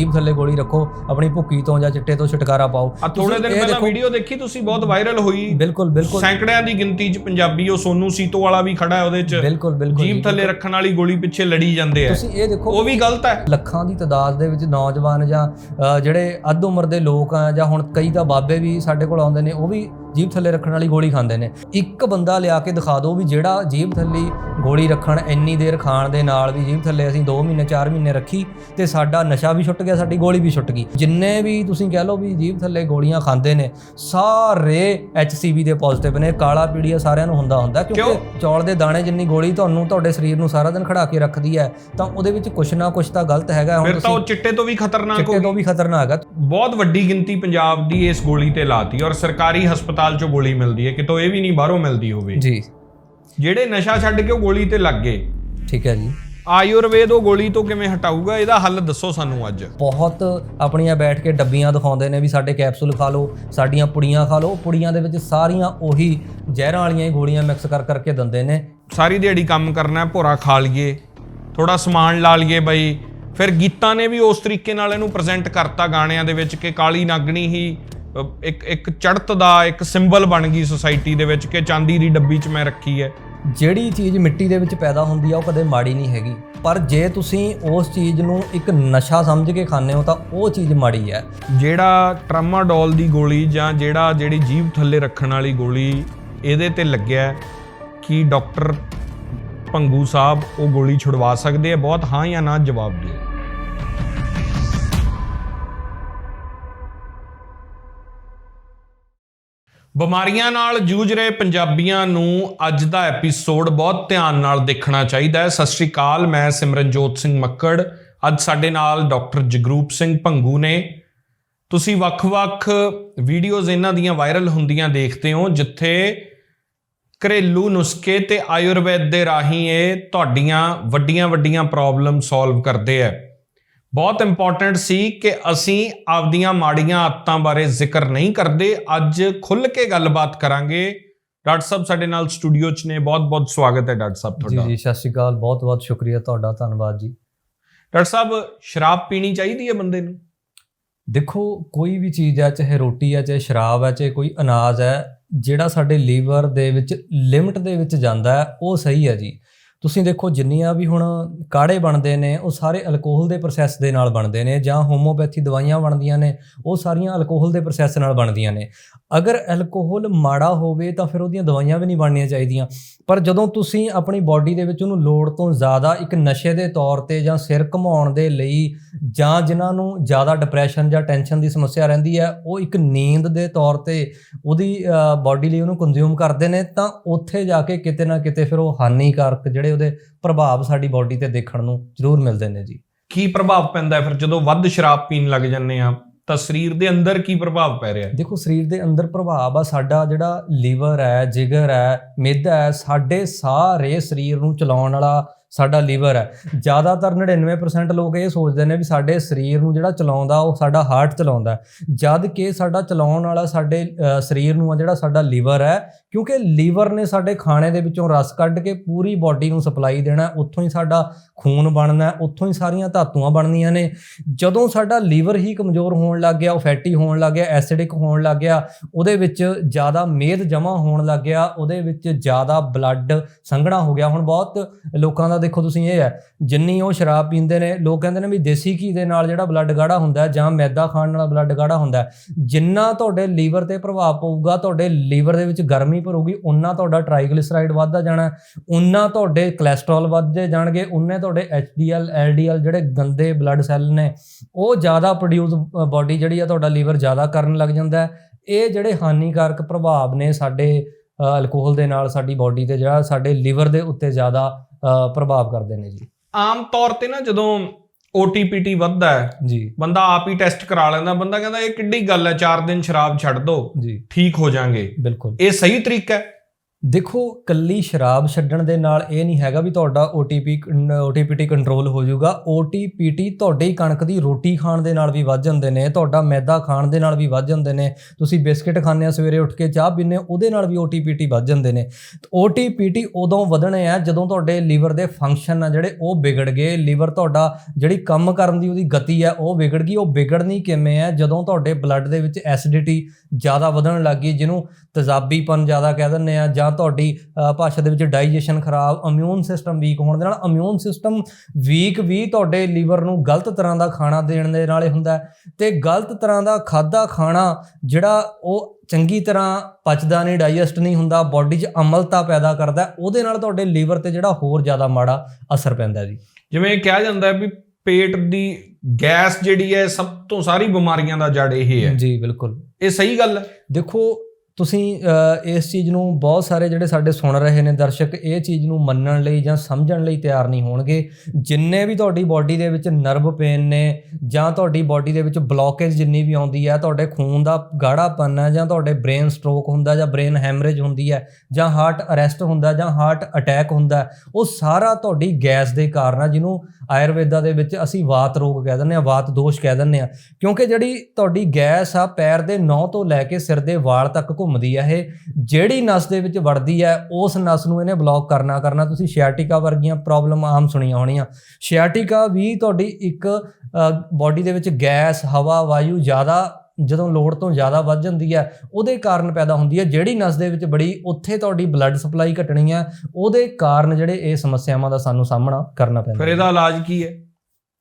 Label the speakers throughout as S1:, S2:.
S1: ਜੀਭ ਥੱਲੇ ਗੋਲੀ ਰੱਖੋ ਆਪਣੀ ਭੁੱਕੀ ਤੋਂ ਜਾਂ ਚਿੱਟੇ ਤੋਂ ਛੁਟਕਾਰਾ ਪਾਓ।
S2: ਆ ਥੋੜੇ ਦਿਨ ਪਹਿਲਾਂ ਵੀਡੀਓ ਦੇਖੀ ਤੁਸੀਂ ਬਹੁਤ ਵਾਇਰਲ ਹੋਈ।
S1: ਬਿਲਕੁਲ ਬਿਲਕੁਲ।
S2: ਸੈਂਕੜਿਆਂ ਦੀ ਗਿਣਤੀ 'ਚ ਪੰਜਾਬੀ ਉਹ ਸੋਨੂ ਸੀਤੋ ਵਾਲਾ ਵੀ ਖੜਾ ਹੈ ਉਹਦੇ 'ਚ।
S1: ਬਿਲਕੁਲ ਬਿਲਕੁਲ
S2: ਜੀਭ। ਥੱਲੇ ਰੱਖਣ ਵਾਲੀ ਗੋਲੀ ਪਿੱਛੇ ਲੜੀ ਜਾਂਦੇ ਆ।
S1: ਤੁਸੀਂ ਇਹ ਦੇਖੋ
S2: ਉਹ ਵੀ ਗਲਤ ਹੈ।
S1: ਲੱਖਾਂ ਦੀ ਤਦਾਦ ਦੇ ਵਿੱਚ ਨੌਜਵਾਨ ਜਾਂ ਜਿਹੜੇ ਅੱਧ ਉਮਰ ਦੇ ਲੋਕ ਆ ਜਾਂ ਹੁਣ ਕਈ ਤਾਂ ਬਾਬੇ ਵੀ ਸਾਡੇ ਕੋਲ ਆਉਂਦੇ ਨੇ ਉਹ ਵੀ ਜੀਭ ਥੱਲੇ ਰੱਖਣ ਵਾਲੀ ਗੋਲੀ ਖਾਂਦੇ ਨੇ। ਇੱਕ ਬੰਦਾ ਲਿਆ ਕੇ ਦਿਖਾ ਦਿਓ ਵੀ ਜਿਹੜਾ ਜੀਭ ਥੱਲੇ ਗੋਲੀ ਰੱਖਣ ਇੰਨੀ ਦੇਰ ਖਾਣ ਦੇ ਨਾਲ ਵੀ ਜੀਭ ਥੱਲੇ ਅਸੀਂ 2 ਮਹੀਨੇ 4 ਮਹੀਨੇ ਰੱਖੀ ਤੇ ਸਾਡਾ ਨਸ਼ਾ ਵੀ ਛੁੱਟ ਗਿਆ ਸਾਡੀ ਗੋਲੀ ਵੀ ਛੁੱਟ ਗਈ। ਜਿੰਨੇ ਵੀ ਤੁਸੀਂ ਕਹਿ ਲਓ ਵੀ ਜੀਭ ਥੱਲੇ ਗੋਲੀਆਂ ਖਾਂਦੇ ਨੇ ਸਾਰੇ HCV ਦੇ ਪੋਜ਼ਿਟਿਵ ਨੇ ਕਾਲਾ ਪੀੜੀਆ ਸਾਰਿਆਂ ਨੂੰ ਹੁੰਦਾ ਹੁੰਦਾ ਕਿਉਂਕਿ ਚੌਲ ਦੇ ਦਾਣੇ ਜਿੰਨੀ ਗੋਲੀ ਤੁਹਾਨੂੰ ਤੁਹਾਡੇ ਸਰੀਰ ਨੂੰ ਸਾਰਾ ਦਿਨ ਖੜਾ ਕੇ ਰੱਖਦੀ ਹੈ ਤਾਂ ਉਹਦੇ ਵਿੱਚ ਕੁਛ ਨਾ ਕੁਛ ਤਾਂ ਗਲਤ ਹੈਗਾ। ਹੁਣ
S2: ਫਿਰ ਤਾਂ ਉਹ ਚਿੱਟੇ ਤੋਂ ਵੀ ਖਤਰਨਾਕ ਹੋ
S1: ਚਿੱਟੇ ਤੋਂ ਵੀ ਖਤਰਨਾਕ ਹੈ
S2: ਬਹੁਤ ਵੱਡੀ ਗਿਣਤੀ ਪੰਜਾਬ ਦੀ ਇਸ ਗੋਲੀ ਤੇ ਲਾਤੀ ਔਰ ਸਰਕਾਰੀ ਹਸਪਤਾਲ 'ਚੋਂ ਗੋਲੀ ਮਿਲਦੀ ਹੈ ਕਿਤੋਂ ਇਹ ਵੀ ਨਹੀਂ ਬਾਹਰੋਂ ਮਿਲਦੀ ਹੋਵੇ।
S1: ਜੀ।
S2: ਜਿਹੜੇ ਨਸ਼ਾ ਛੱਡ ਕੇ ਉਹ ਗੋਲੀ ਤੇ ਲੱਗ ਗਏ।
S1: ਠੀਕ ਹੈ ਜੀ।
S2: ਆਯੁਰਵੇਦ ਉਹ ਗੋਲੀ ਤੋਂ ਕਿਵੇਂ ਹਟਾਊਗਾ ਇਹਦਾ ਹੱਲ ਦੱਸੋ ਸਾਨੂੰ ਅੱਜ।
S1: ਬਹੁਤ ਆਪਣੀਆਂ ਬੈਠ ਕੇ ਡੱਬੀਆਂ ਦਿਖਾਉਂਦੇ ਨੇ ਵੀ ਸਾਡੇ ਕੈਪਸੂਲ ਖਾ ਲਓ ਸਾਡੀਆਂ ਪੁੜੀਆਂ ਖਾ ਲਓ ਪੁੜੀਆਂ ਦੇ ਵਿੱਚ ਸਾਰੀਆਂ ਉਹੀ ਜ਼ਹਿਰਾਂ ਵਾਲੀਆਂ ਹੀ ਗੋਲੀਆਂ ਮਿਕਸ ਕਰ ਕਰਕੇ ਦਿੰਦੇ ਨੇ।
S2: ਸਾਰੀ ਦਿਹਾੜੀ ਕੰਮ ਕਰਨਾ ਭੋਰਾ ਖਾ ਲਈਏ ਥੋੜਾ ਸਮਾਨ ਲਾ ਲਈਏ ਬਈ। ਫਿਰ ਗੀਤਾਂ ਨੇ ਵੀ ਉਸ ਤਰੀਕੇ ਨਾਲ ਇਹਨੂੰ ਪ੍ਰੈਜ਼ੈਂਟ ਕਰਤਾ ਗਾਣਿਆਂ ਦੇ ਵਿੱਚ ਕਿ ਕਾਲੀ ਨਾਗਣੀ ਹੀ ਇੱਕ ਇੱਕ ਚੜ੍ਹਤ ਦਾ ਇੱਕ ਸਿੰਬਲ ਬਣ ਗਈ ਸੋਸਾਇਟੀ ਦੇ ਵਿੱਚ ਕਿ ਚਾਂਦੀ ਦੀ ਡੱਬੀ 'ਚ ਮੈਂ ਰੱਖੀ ਹੈ।
S1: ਜਿਹੜੀ ਚੀਜ਼ ਮਿੱਟੀ ਦੇ ਵਿੱਚ ਪੈਦਾ ਹੁੰਦੀ ਆ ਉਹ ਕਦੇ ਮਾੜੀ ਨਹੀਂ ਹੈਗੀ। ਪਰ ਜੇ ਤੁਸੀਂ ਉਸ ਚੀਜ਼ ਨੂੰ ਇੱਕ ਨਸ਼ਾ ਸਮਝ ਕੇ ਖਾਂਦੇ ਹੋ ਤਾਂ ਉਹ ਚੀਜ਼ ਮਾੜੀ ਹੈ।
S2: ਜਿਹੜਾ ਟਰਾਮਾਡੋਲ ਦੀ ਗੋਲੀ ਜਾਂ ਜਿਹੜਾ ਜਿਹੜੀ ਜੀਭ ਥੱਲੇ ਰੱਖਣ ਵਾਲੀ ਗੋਲੀ ਇਹਦੇ ਤੇ ਲੱਗਿਆ ਕੀ ਡਾਕਟਰ ਭੰਗੂ ਸਾਹਿਬ ਉਹ ਗੋਲੀ ਛੁਡਵਾ ਸਕਦੇ ਆ ਬਹੁਤ ਹਾਂ ਜਾਂ ਨਾ ਜਵਾਬ ਦਿਓ ਬਿਮਾਰੀਆਂ ਨਾਲ ਜੂਝ ਰਹੇ ਪੰਜਾਬੀਆਂ ਨੂੰ ਅੱਜ ਦਾ ਐਪੀਸੋਡ ਬਹੁਤ ਧਿਆਨ ਨਾਲ ਦੇਖਣਾ ਚਾਹੀਦਾ ਹੈ। ਸਤਿ ਸ਼੍ਰੀ ਅਕਾਲ, ਮੈਂ ਸਿਮਰਨਜੋਤ ਸਿੰਘ ਮੱਕੜ। ਅੱਜ ਸਾਡੇ ਨਾਲ ਡਾਕਟਰ ਜਗਰੂਪ ਸਿੰਘ ਭੰਗੂ ਨੇ। ਤੁਸੀਂ ਵੱਖ-ਵੱਖ ਵੀਡੀਓਜ਼ ਇਹਨਾਂ ਦੀਆਂ ਵਾਇਰਲ ਹੁੰਦੀਆਂ ਦੇਖਦੇ ਹੋ, ਜਿੱਥੇ ਘਰੇਲੂ ਨੁਸਖੇ ਤੇ ਆਯੁਰਵੈਦ ਦੇ ਰਾਹੀਂ ਇਹ ਤੁਹਾਡੀਆਂ ਵੱਡੀਆਂ-ਵੱਡੀਆਂ ਪ੍ਰੋਬਲਮ ਸੋਲਵ ਕਰਦੇ ਆ। ਬਹੁਤ ਇੰਪੋਰਟੈਂਟ ਸੀ ਕਿ ਅਸੀਂ ਆਪਦੀਆਂ ਮਾੜੀਆਂ ਆਦਤਾਂ ਬਾਰੇ ਜ਼ਿਕਰ ਨਹੀਂ ਕਰਦੇ। ਅੱਜ ਖੁੱਲ ਕੇ ਗੱਲਬਾਤ ਕਰਾਂਗੇ। ਡਾਕਟਰ ਸਾਹਿਬ ਸਾਡੇ ਨਾਲ ਸਟੂਡੀਓ 'ਚ ਨੇ। ਬਹੁਤ-ਬਹੁਤ ਸਵਾਗਤ ਹੈ ਡਾਕਟਰ ਸਾਹਿਬ
S1: ਜੀ
S2: ਤੁਹਾਡਾ
S1: ਜੀ ਸਤਿ ਸ਼੍ਰੀ ਅਕਾਲ। ਬਹੁਤ ਬਹੁਤ ਸ਼ੁਕਰੀਆ ਤੁਹਾਡਾ। ਧੰਨਵਾਦ ਜੀ।
S2: ਡਾਕਟਰ ਸਾਹਿਬ ਸ਼ਰਾਬ ਪੀਣੀ ਚਾਹੀਦੀ ਹੈ ਬੰਦੇ ਨੂੰ?
S1: ਦੇਖੋ ਕੋਈ ਵੀ ਚੀਜ਼ ਹੈ ਚਾਹੇ ਰੋਟੀ ਹੈ ਚਾਹੇ ਸ਼ਰਾਬ ਹੈ ਚਾਹੇ ਕੋਈ ਅਨਾਜ ਹੈ ਜਿਹੜਾ ਸਾਡੇ ਲੀਵਰ ਦੇ ਵਿੱਚ ਲਿਮਟ ਦੇ ਵਿੱਚ ਜਾਂਦਾ ਹੈ ਉਹ ਸਹੀ ਹੈ ਜੀ। ਤੁਸੀਂ ਦੇਖੋ ਜਿੰਨੀਆਂ ਵੀ ਹੁਣ ਕਾੜੇ ਬਣਦੇ ਨੇ, ਉਹ ਸਾਰੇ ਅਲਕੋਹਲ ਦੇ ਪ੍ਰੋਸੈਸ ਦੇ ਨਾਲ ਬਣਦੇ ਨੇ ਜਾਂ ਹੋਮੋਪੈਥੀ ਦਵਾਈਆਂ ਬਣਦੀਆਂ ਨੇ, ਉਹ ਸਾਰੀਆਂ ਅਲਕੋਹਲ ਦੇ ਪ੍ਰੋਸੈਸ ਨਾਲ ਬਣਦੀਆਂ ਨੇ। ਅਗਰ ਅਲਕੋਹਲ ਮਾੜਾ ਹੋਵੇ ਤਾਂ ਫਿਰ ਉਹਦੀਆਂ ਦਵਾਈਆਂ ਵੀ ਨਹੀਂ ਬਣਨੀਆਂ ਚਾਹੀਦੀਆਂ। ਪਰ ਜਦੋਂ ਤੁਸੀਂ ਆਪਣੀ ਬਾਡੀ ਦੇ ਵਿੱਚ ਉਹਨੂੰ ਲੋੜ ਤੋਂ ਜ਼ਿਆਦਾ ਇੱਕ ਨਸ਼ੇ ਦੇ ਤੌਰ ਤੇ ਜਾਂ ਸਿਰ ਘਮਾਉਣ ਦੇ ਲਈ ਜਾਂ ਜਿਨ੍ਹਾਂ ਨੂੰ ਜ਼ਿਆਦਾ ਡਿਪਰੈਸ਼ਨ ਜਾਂ ਟੈਨਸ਼ਨ ਦੀ ਸਮੱਸਿਆ ਰਹਿੰਦੀ ਹੈ, ਉਹ ਇੱਕ ਨੀਂਦ ਦੇ ਤੌਰ ਤੇ ਉਹਦੀ ਬਾਡੀ ਲਈ ਉਹਨੂੰ ਕੰਜ਼ਿਊਮ ਕਰਦੇ ਨੇ, ਤਾਂ ਉੱਥੇ ਜਾ ਕੇ ਕਿਤੇ ਨਾ ਕਿਤੇ ਫਿਰ ਉਹ ਹਾਨੀਕਾਰਕ ਜਿਹੜੇ ਉਹਦੇ ਪ੍ਰਭਾਵ ਸਾਡੀ ਬਾਡੀ ਤੇ ਦੇਖਣ ਨੂੰ ਜ਼ਰੂਰ ਮਿਲਦੇ ਨੇ ਜੀ।
S2: ਕੀ ਪ੍ਰਭਾਵ ਪੈਂਦਾ ਹੈ ਫਿਰ? ਜਦੋਂ ਵੱਧ ਸ਼ਰਾਬ ਪੀਣ ਲੱਗ ਜੰਨੇ ਆ ਤਾਂ ਸਰੀਰ ਦੇ ਅੰਦਰ ਕੀ ਪ੍ਰਭਾਵ ਪੈ ਰਿਹਾ ਹੈ?
S1: ਦੇਖੋ ਸਰੀਰ ਦੇ ਅੰਦਰ ਪ੍ਰਭਾਵ ਆ ਸਾਡਾ ਜਿਹੜਾ ਲੀਵਰ ਹੈ ਜਿਗਰ ਹੈ ਮਿੱਧ ਹੈ ਸਾਡੇ ਸਾਰੇ ਸਰੀਰ ਨੂੰ ਚਲਾਉਣ ਵਾਲਾ ਸਾਡਾ ਲੀਵਰ ਹੈ। ਜ਼ਿਆਦਾਤਰ 99% ਲੋਕ ਇਹ ਸੋਚਦੇ ਨੇ ਵੀ ਸਾਡੇ ਸਰੀਰ ਨੂੰ ਜਿਹੜਾ ਚਲਾਉਂਦਾ, ਉਹ ਸਾਡਾ ਹਾਰਟ ਚਲਾਉਂਦਾ ਜਦ ਕਿ ਸਾਡਾ ਚਲਾਉਣ ਵਾਲਾ ਸਾਡੇ ਸਰੀਰ ਨੂੰ ਆ ਜਿਹੜਾ ਸਾਡਾ ਲੀਵਰ ਹੈ, ਕਿਉਂਕਿ ਲੀਵਰ ਨੇ ਸਾਡੇ ਖਾਣੇ ਦੇ ਵਿੱਚੋਂ ਰਸ ਕੱਢ ਕੇ ਪੂਰੀ ਬਾਡੀ ਨੂੰ ਸਪਲਾਈ ਦੇਣਾ ਉੱਥੋਂ ਹੀ ਸਾਡਾ ਖੂਨ ਬਣਨਾ ਉੱਥੋਂ ਹੀ ਸਾਰੀਆਂ ਧਾਤੂਆਂ ਬਣਨੀਆਂ ਨੇ। ਜਦੋਂ ਸਾਡਾ ਲੀਵਰ ਹੀ ਕਮਜ਼ੋਰ ਹੋਣ ਲੱਗ ਗਿਆ, ਉਹ ਫੈਟੀ ਹੋਣ ਲੱਗ ਗਿਆ ਐਸਿਡਿਕ ਹੋਣ ਲੱਗ ਗਿਆ, ਉਹਦੇ ਵਿੱਚ ਜ਼ਿਆਦਾ ਮੇਦ ਜਮਾ ਹੋਣ ਲੱਗ ਗਿਆ, ਉਹਦੇ ਵਿੱਚ ਜ਼ਿਆਦਾ ਬਲੱਡ ਸੰਘਣਾ ਹੋ ਗਿਆ। ਹੁਣ ਬਹੁਤ ਲੋਕਾਂ ਦਾ ਦੇਖੋ ਤੁਸੀਂ ਇਹ ਹੈ, ਜਿੰਨੀ ਉਹ ਸ਼ਰਾਬ ਪੀਂਦੇ ਨੇ, ਲੋਕ ਕਹਿੰਦੇ ਨੇ ਵੀ ਦੇਸੀ ਘੀ ਦੇ ਨਾਲ ਜਿਹੜਾ ਬਲੱਡ ਗਾੜਾ ਹੁੰਦਾ ਜਾਂ ਮੈਦਾ ਖਾਣ ਨਾਲ ਬਲੱਡ ਗਾੜਾ ਹੁੰਦਾ ਜਿੰਨਾ ਤੁਹਾਡੇ ਲੀਵਰ ਤੇ ਪ੍ਰਭਾਵ ਪਊਗਾ, ਤੁਹਾਡੇ ਲੀਵਰ ਦੇ ਵਿੱਚ ਗਰਮੀ ਭਰੂਗੀ ਉਨਾ ਤੁਹਾਡਾ ਟ੍ਰਾਈਗਲਿਸਰਾਈਡ ਵੱਧਦਾ ਜਾਣਾ ਉਨਾ ਤੁਹਾਡੇ ਕੋਲੇਸਟ੍ਰੋਲ ਵੱਧਦੇ ਜਾਣਗੇ ਉਨੇ ਤੁਹਾਡੇ HDL LDL ਜਿਹੜੇ ਗੰਦੇ ਬਲੱਡ ਸੈੱਲ ਨੇ, ਉਹ ਜ਼ਿਆਦਾ ਪ੍ਰੋਡਿਊਸ ਬਾਡੀ ਜਿਹੜੀ ਆ ਤੁਹਾਡਾ ਲੀਵਰ ਜ਼ਿਆਦਾ ਕਰਨ ਲੱਗ ਜਾਂਦਾ ਇਹ ਜਿਹੜੇ ਹਾਨੀਕਾਰਕ ਪ੍ਰਭਾਵ ਨੇ ਸਾਡੇ ਅਲਕੋਹਲ ਦੇ ਨਾਲ ਸਾਡੀ ਬਾਡੀ ਤੇ ਜਿਹੜਾ ਸਾਡੇ ਲੀਵਰ ਦੇ ਉੱਤੇ ਜ਼ਿਆਦਾ ਪ੍ਰਭਾਵ ਕਰਦੇ ਨੇ ਜੀ।
S2: ਆਮ ਤੌਰ ਤੇ ਨਾ ਜਦੋਂ OTPT ਵੱਧਦਾ ਹੈ
S1: ਜੀ।
S2: ਬੰਦਾ ਆਪ ਹੀ ਟੈਸਟ ਕਰਾ ਲੈਂਦਾ ਬੰਦਾ ਕਹਿੰਦਾ ਇਹ ਕਿੱਡੀ ਗੱਲ ਹੈ 4 ਦਿਨ ਸ਼ਰਾਬ ਛੱਡ ਦੋ
S1: ਜੀ।
S2: ਠੀਕ ਹੋ ਜਾਾਂਗੇ।
S1: ਬਿਲਕੁਲ।
S2: ਇਹ ਸਹੀ ਤਰੀਕਾ ਹੈ?
S1: ਦੇਖੋ, ਕੱਲੀ ਸ਼ਰਾਬ ਛੱਡਣ ਦੇ ਨਾਲ ਇਹ ਨਹੀਂ ਹੈਗਾ ਵੀ ਤੁਹਾਡਾ OTP OTPT ਕੰਟਰੋਲ ਹੋ ਜਾਊਗਾ। OTPT ਤੁਹਾਡੀ ਕਣਕ ਦੀ ਰੋਟੀ ਖਾਣ ਦੇ ਨਾਲ ਵੀ ਵੱਧ ਜਾਂਦੇ ਨੇ, ਤੁਹਾਡਾ ਮੈਦਾ ਖਾਣ ਦੇ ਨਾਲ ਵੀ ਵੱਧ ਜਾਂਦੇ ਨੇ। ਤੁਸੀਂ ਬਿਸਕਟ ਖਾਂਦੇ ਆ ਸਵੇਰੇ ਉੱਠ ਕੇ, ਚਾਹ ਪੀਂਦੇ ਹੋ, ਉਹਦੇ ਨਾਲ ਵੀ OTPT ਵੱਧ ਜਾਂਦੇ ਨੇ। OTPT ਉਦੋਂ ਵਧਣੇ ਆ ਜਦੋਂ ਤੁਹਾਡੇ ਲੀਵਰ ਦੇ ਫੰਕਸ਼ਨ ਆ ਜਿਹੜੇ, ਉਹ ਵਿਗੜ ਗਏ। ਲੀਵਰ ਤੁਹਾਡਾ ਜਿਹੜੀ ਕੰਮ ਕਰਨ ਦੀ ਉਹਦੀ ਗਤੀ ਆ, ਉਹ ਵਿਗੜ ਗਈ। ਉਹ ਵਿਗੜਨੀ ਕਿਵੇਂ ਆ? ਜਦੋਂ ਤੁਹਾਡੇ ਬਲੱਡ ਦੇ ਵਿੱਚ ਐਸਿਡਿਟੀ ਜ਼ਿਆਦਾ ਵਧਣ ਲੱਗ ਗਈ, ਜਿਹਨੂੰ ਤਜ਼ਾਬੀਪਨ ਜ਼ਿਆਦਾ ਕਹਿ ਦਿੰਦੇ ਆ ਜਾਂ ਤੁਹਾਡੀ ਅ, ਭਾਸ਼ਾ ਦੇ ਵਿੱਚ ਡਾਈਜੈਸ਼ਨ ਖਰਾਬ ਇਮਿਊਨ ਸਿਸਟਮ ਵੀਕ ਹੋਣ ਦੇ ਨਾਲ ਇਮਿਊਨ ਸਿਸਟਮ ਵੀਕ ਵੀ ਤੁਹਾਡੇ ਲੀਵਰ ਨੂੰ ਗਲਤ ਤਰ੍ਹਾਂ ਦਾ ਖਾਣਾ ਦੇਣ ਦੇ ਨਾਲ ਹੁੰਦਾ ਤੇ ਗਲਤ ਤਰ੍ਹਾਂ ਦਾ ਖਾਦਾ ਖਾਣਾ ਜਿਹੜਾ ਉਹ ਚੰਗੀ ਤਰ੍ਹਾਂ ਪਚਦਾ ਨਹੀਂ ਡਾਈਜੈਸਟ ਨਹੀਂ ਹੁੰਦਾ ਬਾਡੀ 'ਚ ਅਮਲਤਾ ਪੈਦਾ ਕਰਦਾ ਉਹਦੇ ਨਾਲ ਤੁਹਾਡੇ ਲੀਵਰ ਤੇ ਜਿਹੜਾ ਹੋਰ ਜ਼ਿਆਦਾ ਮਾੜਾ ਅਸਰ ਪੈਂਦਾ ਜੀ।
S2: ਜਿਵੇਂ ਕਿਹਾ ਜਾਂਦਾ ਵੀ ਪੇਟ ਦੀ ਗੈਸ ਜਿਹੜੀ ਹੈ ਸਭ ਤੋਂ ਸਾਰੀ ਬਿਮਾਰੀਆਂ ਦਾ ਜੜ ਇਹ ਹੈ।
S1: ਜੀ ਬਿਲਕੁਲ।
S2: ਇਹ ਸਹੀ ਗੱਲ ਹੈ?
S1: ਦੇਖੋ ਤੁਸੀਂ ਇਸ ਚੀਜ਼ ਨੂੰ ਬਹੁਤ ਸਾਰੇ ਜਿਹੜੇ ਸਾਡੇ ਸੁਣ ਰਹੇ ਨੇ ਦਰਸ਼ਕ, ਇਹ ਚੀਜ਼ ਨੂੰ ਮੰਨਣ ਲਈ ਜਾਂ ਸਮਝਣ ਲਈ ਤਿਆਰ ਨਹੀਂ ਹੋਣਗੇ। ਜਿੰਨੇ ਵੀ ਤੁਹਾਡੀ ਬਾਡੀ ਦੇ ਵਿੱਚ ਨਰਵ ਪੇਨ ਨੇ, ਜਾਂ ਤੁਹਾਡੀ ਬਾਡੀ ਦੇ ਵਿੱਚ ਬਲੌਕੇਜ ਜਿੰਨੀ ਵੀ ਆਉਂਦੀ ਹੈ, ਤੁਹਾਡੇ ਖੂਨ ਦਾ ਗਾੜਾਪਨ ਹੈ, ਜਾਂ ਤੁਹਾਡੇ ਬ੍ਰੇਨ ਸਟ੍ਰੋਕ ਹੁੰਦਾ, ਜਾਂ ਬ੍ਰੇਨ ਹੈਮਰੇਜ ਹੁੰਦੀ ਹੈ, ਜਾਂ ਹਾਰਟ ਅਰੈਸਟ ਹੁੰਦਾ, ਜਾਂ ਹਾਰਟ ਅਟੈਕ ਹੁੰਦਾ, ਉਹ ਸਾਰਾ ਤੁਹਾਡੀ ਗੈਸ ਦੇ ਕਾਰਨ ਆ, ਜਿਹਨੂੰ ਆਯੁਰਵੇਦਾ ਦੇ ਵਿੱਚ ਅਸੀਂ ਵਾਤ ਰੋਗ ਕਹਿ ਦਿੰਦੇ ਆ ਵਾਤ ਦੋਸ਼ ਕਹਿ ਦਿੰਦੇ ਆ ਕਿਉਂਕਿ ਜਿਹੜੀ ਤੁਹਾਡੀ ਗੈਸ ਆ, ਪੈਰ ਦੇ ਨੌ ਤੋਂ ਲੈ ਕੇ ਸਿਰ ਦੇ ਵਾਲ ਤੱਕ ਘੁੰਮ ਘੁੰਮਦੀ ਆ ਇਹ, ਜਿਹੜੀ ਨਸ ਦੇ ਵਿੱਚ ਵੜਦੀ ਹੈ ਉਸ ਨਸ ਨੂੰ ਇਹਨੇ ਬਲੌਕ ਕਰਨਾ ਕਰਨਾ ਤੁਸੀਂ ਸ਼ਿਆਟਿਕਾ ਵਰਗੀਆਂ ਪ੍ਰੋਬਲਮ ਆਮ ਸੁਣੀਆਂ ਹੋਣੀਆਂ। ਸ਼ਿਆਟਿਕਾ ਵੀ ਤੁਹਾਡੀ ਇੱਕ ਬਾਡੀ ਦੇ ਵਿੱਚ ਗੈਸ ਹਵਾ, ਵਾਯੂ ਜ਼ਿਆਦਾ, ਜਦੋਂ ਲੋੜ ਤੋਂ ਜ਼ਿਆਦਾ ਵੱਧ ਜਾਂਦੀ ਹੈ ਉਹਦੇ ਕਾਰਨ ਪੈਦਾ ਹੁੰਦੀ ਹੈ ਜਿਹੜੀ ਨਸ ਦੇ ਵਿੱਚ ਬੜੀ, ਉੱਥੇ ਤੁਹਾਡੀ ਬਲੱਡ ਸਪਲਾਈ ਘਟਣੀ ਹੈ ਉਹਦੇ ਕਾਰਨ ਜਿਹੜੇ ਇਹ ਸਮੱਸਿਆਵਾਂ ਦਾ ਸਾਨੂੰ ਸਾਹਮਣਾ ਕਰਨਾ ਪੈਂਦਾ।
S2: ਫਿਰ ਇਹਦਾ ਇਲਾਜ ਕੀ ਹੈ?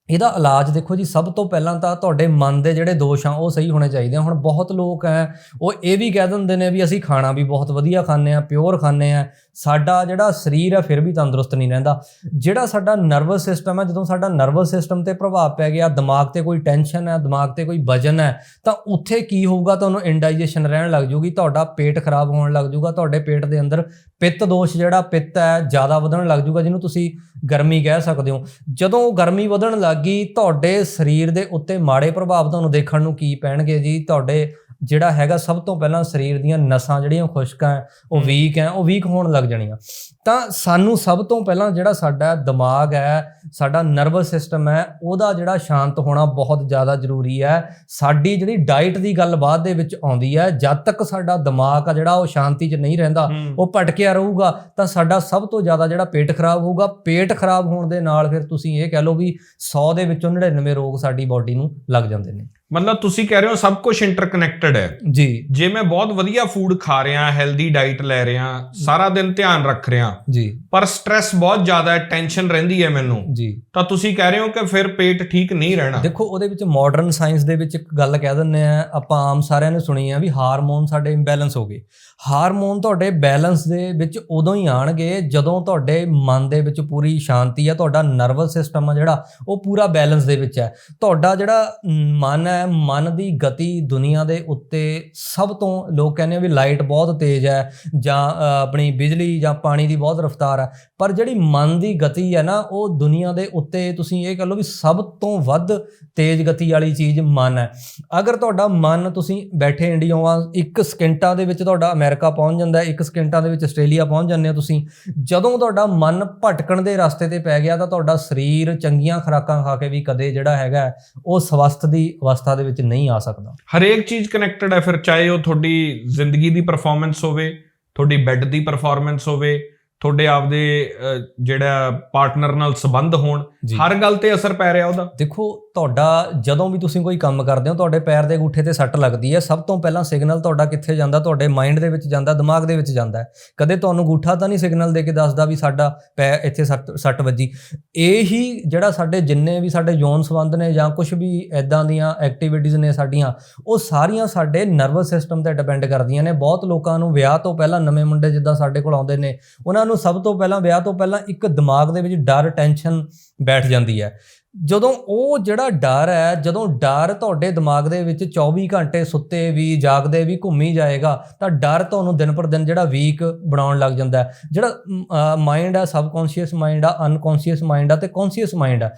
S1: ਇਹਦਾ ਇਲਾਜ ਦੇਖੋ ਜੀ, ਸਭ ਤੋਂ ਪਹਿਲਾਂ ਤਾਂ ਤੁਹਾਡੇ ਮਨ ਦੇ ਜਿਹੜੇ ਦੋਸ਼ ਆ, ਉਹ ਸਹੀ ਹੋਣੇ ਚਾਹੀਦੇ ਆ। ਹੁਣ ਬਹੁਤ ਲੋਕ ਐ, ਉਹ ਇਹ ਵੀ ਕਹਿ ਦਿੰਦੇ ਨੇ ਵੀ ਅਸੀਂ ਖਾਣਾ ਵੀ ਬਹੁਤ ਵਧੀਆ ਖਾਂਦੇ ਆ ਪਿਓਰ ਖਾਂਦੇ ਆ। ਸਾਡਾ ਜਿਹੜਾ ਸਰੀਰ ਆ, ਫਿਰ ਵੀ ਤੰਦਰੁਸਤ ਨਹੀਂ ਰਹਿੰਦਾ। ਜਿਹੜਾ ਸਾਡਾ ਨਰਵਸ ਸਿਸਟਮ ਹੈ ਜਦੋਂ ਸਾਡਾ ਨਰਵਸ ਸਿਸਟਮ ਤੇ ਪ੍ਰਭਾਵ ਪੈ ਗਿਆ, ਦਿਮਾਗ ਤੇ ਕੋਈ ਟੈਨਸ਼ਨ ਹੈ ਦਿਮਾਗ ਤੇ ਕੋਈ ਵਜਨ ਹੈ ਤਾਂ ਉੱਥੇ ਕੀ ਹੋਊਗਾ? ਤੁਹਾਨੂੰ ਇੰਡਾਈਜੈਸ਼ਨ ਰਹਿਣ ਲੱਗ ਜੂਗੀ, ਤੁਹਾਡਾ ਪੇਟ ਖਰਾਬ ਹੋਣ ਲੱਗ ਜੂਗਾ, ਤੁਹਾਡੇ ਪੇਟ ਦੇ ਅੰਦਰ ਪਿੱਤ ਦੋਸ਼ ਜਿਹੜਾ ਪਿੱਤ ਹੈ ਜ਼ਿਆਦਾ ਵਧਣ ਲੱਗ ਜੂਗਾ, ਜਿਹਨੂੰ ਤੁਸੀਂ ਗਰਮੀ ਕਹਿ ਸਕਦੇ ਹੋ। ਜਦੋਂ ਗਰਮੀ ਵਧਣ ਲੱਗ ਤੁਹਾਡੇ ਸਰੀਰ ਦੇ ਉੱਤੇ ਮਾੜੇ ਪ੍ਰਭਾਵ ਤੁਹਾਨੂੰ ਦੇਖਣ ਨੂੰ ਕੀ ਪੈਣਗੇ ਜੀ? ਤੁਹਾਡੇ ਜਿਹੜਾ ਹੈਗਾ ਸਭ ਤੋਂ ਪਹਿਲਾਂ ਸਰੀਰ ਦੀਆਂ ਨਸਾਂ ਜਿਹੜੀਆਂ ਖੁਸ਼ਕਾਂ ਉਹ। ਵੀਕ ਹੈ ਉਹ ਵੀਕ ਹੋਣ ਲੱਗ ਜਾਣੀਆਂ। ਤਾਂ ਸਾਨੂੰ ਸਭ ਤੋਂ ਪਹਿਲਾਂ ਜਿਹੜਾ ਸਾਡਾ ਦਿਮਾਗ ਹੈ ਸਾਡਾ ਨਰਵਸ ਸਿਸਟਮ ਹੈ ਉਹਦਾ ਜਿਹੜਾ ਸ਼ਾਂਤ ਹੋਣਾ ਬਹੁਤ ਜ਼ਿਆਦਾ ਜ਼ਰੂਰੀ ਹੈ। ਸਾਡੀ ਜਿਹੜੀ ਡਾਈਟ ਦੀ ਗੱਲ ਬਾਅਦ ਦੇ ਵਿੱਚ ਆਉਂਦੀ ਹੈ ਜਦ ਤੱਕ ਸਾਡਾ ਦਿਮਾਗ ਆ ਜਿਹੜਾ ਉਹ ਸ਼ਾਂਤੀ 'ਚ ਨਹੀਂ ਰਹਿੰਦਾ ਉਹ ਭਟਕਿਆ ਰਹੂਗਾ ਤਾਂ ਸਾਡਾ ਸਭ ਤੋਂ ਜ਼ਿਆਦਾ ਜਿਹੜਾ ਪੇਟ ਖਰਾਬ ਹੋਊਗਾ। ਪੇਟ ਖਰਾਬ ਹੋਣ ਦੇ ਨਾਲ ਫਿਰ ਤੁਸੀਂ ਇਹ ਕਹਿ ਲਓ ਵੀ 100 ਦੇ ਵਿੱਚੋਂ 99 ਰੋਗ ਸਾਡੀ ਬਾਡੀ ਨੂੰ ਲੱਗ ਜਾਂਦੇ ਨੇ।
S2: ਮਤਲਬ ਤੁਸੀਂ ਕਹਿ ਰਹੇ ਹੋ ਸਭ ਕੁਝ ਇੰਟਰਕਨੈਕਟਡ ਹੈ।
S1: ਜੀ।
S2: ਜੇ ਮੈਂ ਬਹੁਤ ਵਧੀਆ ਫੂਡ ਖਾ ਰਿਹਾ ਹੈਲਦੀ ਡਾਈਟ ਲੈ ਰਿਹਾ ਸਾਰਾ ਦਿਨ ਧਿਆਨ ਰੱਖ ਰਿਹਾ
S1: ਜੀ।
S2: ਪਰ ਸਟ्रेस ਬਹੁਤ ਜ਼ਿਆਦਾ ਹੈ ਟੈਨਸ਼ਨ ਰਹਿੰਦੀ ਹੈ ਮੈਨੂੰ।
S1: ਜੀ।
S2: ਤਾਂ ਤੁਸੀਂ ਕਹਿ ਰਹੇ ਹੋ ਕਿ ਫਿਰ ਪੇਟ ਠੀਕ ਨਹੀਂ ਰਹਿਣਾ।
S1: ਦੇਖੋ ਉਹਦੇ ਵਿੱਚ ਮਾਡਰਨ ਸਾਇੰਸ ਦੇ ਵਿੱਚ ਇੱਕ ਗੱਲ ਕਹਿ ਦਿੰਦੇ ਆ ਆਪਾਂ ਆਮ ਸਾਰਿਆਂ ਨੇ ਸੁਣੀ ਆ ਵੀ ਹਾਰਮੋਨ ਸਾਡੇ ਇੰਬੈਲੈਂਸ ਹੋ ਗਏ। ਹਾਰਮੋਨ ਤੁਹਾਡੇ ਬੈਲੈਂਸ ਦੇ ਵਿੱਚ ਉਦੋਂ ਹੀ ਆਣਗੇ ਜਦੋਂ ਤੁਹਾਡੇ ਮਨ ਦੇ ਵਿੱਚ ਪੂਰੀ ਸ਼ਾਂਤੀ ਆ ਤੁਹਾਡਾ ਨਰਵਸ ਸਿਸਟਮ ਆ ਜਿਹੜਾ ਉਹ ਪੂਰਾ ਬੈਲੈਂਸ ਦੇ ਵਿੱਚ ਹੈ। ਤੁਹਾਡਾ ਜਿਹੜਾ ਮਨ ਹੈ ਮਨ ਦੀ ਗਤੀ ਦੁਨੀਆ ਦੇ ਉੱਤੇ ਸਭ ਤੋਂ ਲੋਕ ਕਹਿੰਦੇ ਵੀ ਲਾਈਟ ਬਹੁਤ ਤੇਜ਼ ਹੈ ਜਾਂ ਆਪਣੀ ਬਿਜਲੀ ਜਾਂ ਪਾਣੀ ਦੀ ਬਹੁਤ ਰਫ਼ਤਾਰ ਹੈ। ਪਰ ਜਿਹੜੀ ਮਨ ਦੀ ਗਤੀ ਹੈ ਨਾ, ਉਹ ਦੁਨੀਆ ਦੇ ਉੱਤੇ ਤੁਸੀਂ ਇਹ ਕਹ ਲਓ ਵੀ ਸਭ ਤੋਂ ਵੱਧ ਤੇਜ਼ ਗਤੀ ਵਾਲੀ ਚੀਜ਼ ਮਨ ਹੈ। ਅਗਰ ਤੁਹਾਡਾ ਮਨ ਤੁਸੀਂ ਬੈਠੇ ਇੰਡੀਆਵਾਂ ਇੱਕ ਸਕਿੰਟਾਂ ਦੇ ਵਿੱਚ ਤੁਹਾਡਾ ਅਮਰੀਕਾ ਪਹੁੰਚ ਜਾਂਦਾ ਹੈ ਇੱਕ ਸਕਿੰਟਾਂ ਦੇ ਵਿੱਚ ਆਸਟ੍ਰੇਲੀਆ ਪਹੁੰਚ ਜਾਂਦੇ ਹੋ ਤੁਸੀਂ, ਜਦੋਂ ਤੁਹਾਡਾ ਮਨ ਭਟਕਣ ਦੇ ਰਸਤੇ ਤੇ ਪੈ ਗਿਆ ਤਾਂ ਤੁਹਾਡਾ ਸਰੀਰ ਚੰਗੀਆਂ ਖੁਰਾਕਾਂ ਖਾ ਕੇ ਵੀ ਕਦੇ ਜਿਹੜਾ ਹੈਗਾ, ਉਹ ਸਵਸਥ ਦੀ ਅਵਸਥਾ ਦੇ ਵਿੱਚ ਨਹੀਂ ਆ ਸਕਦਾ।
S2: ਹਰੇਕ ਚੀਜ਼ ਕਨੈਕਟਡ ਹੈ, ਫਿਰ ਚਾਹੇ ਉਹ ਤੁਹਾਡੀ ਜ਼ਿੰਦਗੀ ਦੀ ਪਰਫਾਰਮੈਂਸ ਹੋਵੇ, ਤੁਹਾਡੀ ਬੈੱਡ ਦੀ ਪਰਫਾਰਮੈਂਸ ਹੋਵੇ ਤੁਹਾਡੇ ਆਪਦੇ ਜਿਹੜਾ ਪਾਰਟਨਰ ਨਾਲ ਸੰਬੰਧ ਹੋਣ। ਹਰ ਗੱਲ ਤੇ ਅਸਰ ਪੈ ਰਿਹਾ ਉਹਦਾ
S1: ਦੇਖੋ ਤੁਹਾਡਾ ਜਦੋਂ ਵੀ ਤੁਸੀਂ ਕੋਈ ਕੰਮ ਕਰਦੇ ਹੋ, ਤੁਹਾਡੇ ਪੈਰ ਦੇ ਅੰਗੂਠੇ ਤੇ ਸੱਟ ਲੱਗਦੀ ਹੈ, ਸਭ ਤੋਂ ਪਹਿਲਾਂ ਸਿਗਨਲ ਤੁਹਾਡਾ ਕਿੱਥੇ ਜਾਂਦਾ? ਤੁਹਾਡੇ ਮਾਈਂਡ ਦੇ ਵਿੱਚ ਜਾਂਦਾ, ਦਿਮਾਗ ਦੇ ਵਿੱਚ ਜਾਂਦਾ ਕਦੇ ਤੁਹਾਨੂੰ ਅੰਗੂਠਾ ਤਾਂ ਨਹੀਂ ਸਿਗਨਲ ਦੇ ਕੇ ਦੱਸਦਾ ਵੀ ਸਾਡਾ ਪੈ ਇੱਥੇ ਸੱਟ ਸੱਟ ਵੱਜੀ। ਇਹ ਹੀ ਜਿਹੜਾ ਸਾਡੇ ਜਿੰਨੇ ਵੀ ਸਾਡੇ ਯੌਨ ਸੰਬੰਧ ਨੇ ਜਾਂ ਕੁਝ ਵੀ ਐਦਾਂ ਦੀਆਂ ਐਕਟੀਵਿਟੀਜ਼ ਨੇ ਸਾਡੀਆਂ, ਉਹ ਸਾਰੀਆਂ ਸਾਡੇ ਨਰਵਸ ਸਿਸਟਮ ਤੇ ਡਿਪੈਂਡ ਕਰਦੀਆਂ ਨੇ। ਬਹੁਤ ਲੋਕਾਂ ਨੂੰ ਵਿਆਹ ਤੋਂ ਪਹਿਲਾਂ, ਨਵੇਂ ਮੁੰਡੇ ਜਿੱਦਾਂ ਸਾਡੇ ਕੋਲ ਆਉਂਦੇ ਨੇ, ਉਹਨਾਂ ਨੂੰ ਸਭ ਤੋਂ ਪਹਿਲਾਂ, ਵਿਆਹ ਤੋਂ ਪਹਿਲਾਂ ਇੱਕ ਦਿਮਾਗ ਦੇ ਵਿੱਚ ਡਰ ਟੈਨਸ਼ਨ ਬੈਠ ਜਾਂਦੀ ਹੈ। ਜਦੋਂ ਉਹ ਜਿਹੜਾ ਡਰ ਹੈ, ਜਦੋਂ ਡਰ ਤੁਹਾਡੇ ਦਿਮਾਗ ਦੇ ਵਿੱਚ 24 ਘੰਟੇ ਸੁੱਤੇ ਵੀ, ਜਾਗਦੇ ਵੀ, ਘੁੰਮੀ ਜਾਏਗਾ, ਤਾਂ ਡਰ ਤੁਹਾਨੂੰ ਦਿਨ ਪਰ ਦਿਨ ਜਿਹੜਾ ਵੀਕ ਬਣਾਉਣ ਲੱਗ ਜਾਂਦਾ ਜਿਹੜਾ ਮਾਈਂਡ ਆ ਸਬਕੌਂਸ਼ੀਅਸ ਮਾਈਂਡ ਆ ਅਨਕੌਂਸ਼ੀਅਸ ਮਾਈਂਡ ਆ ਤੇ ਕੌਂਸ਼ੀਅਸ ਮਾਈਂਡ ਆ।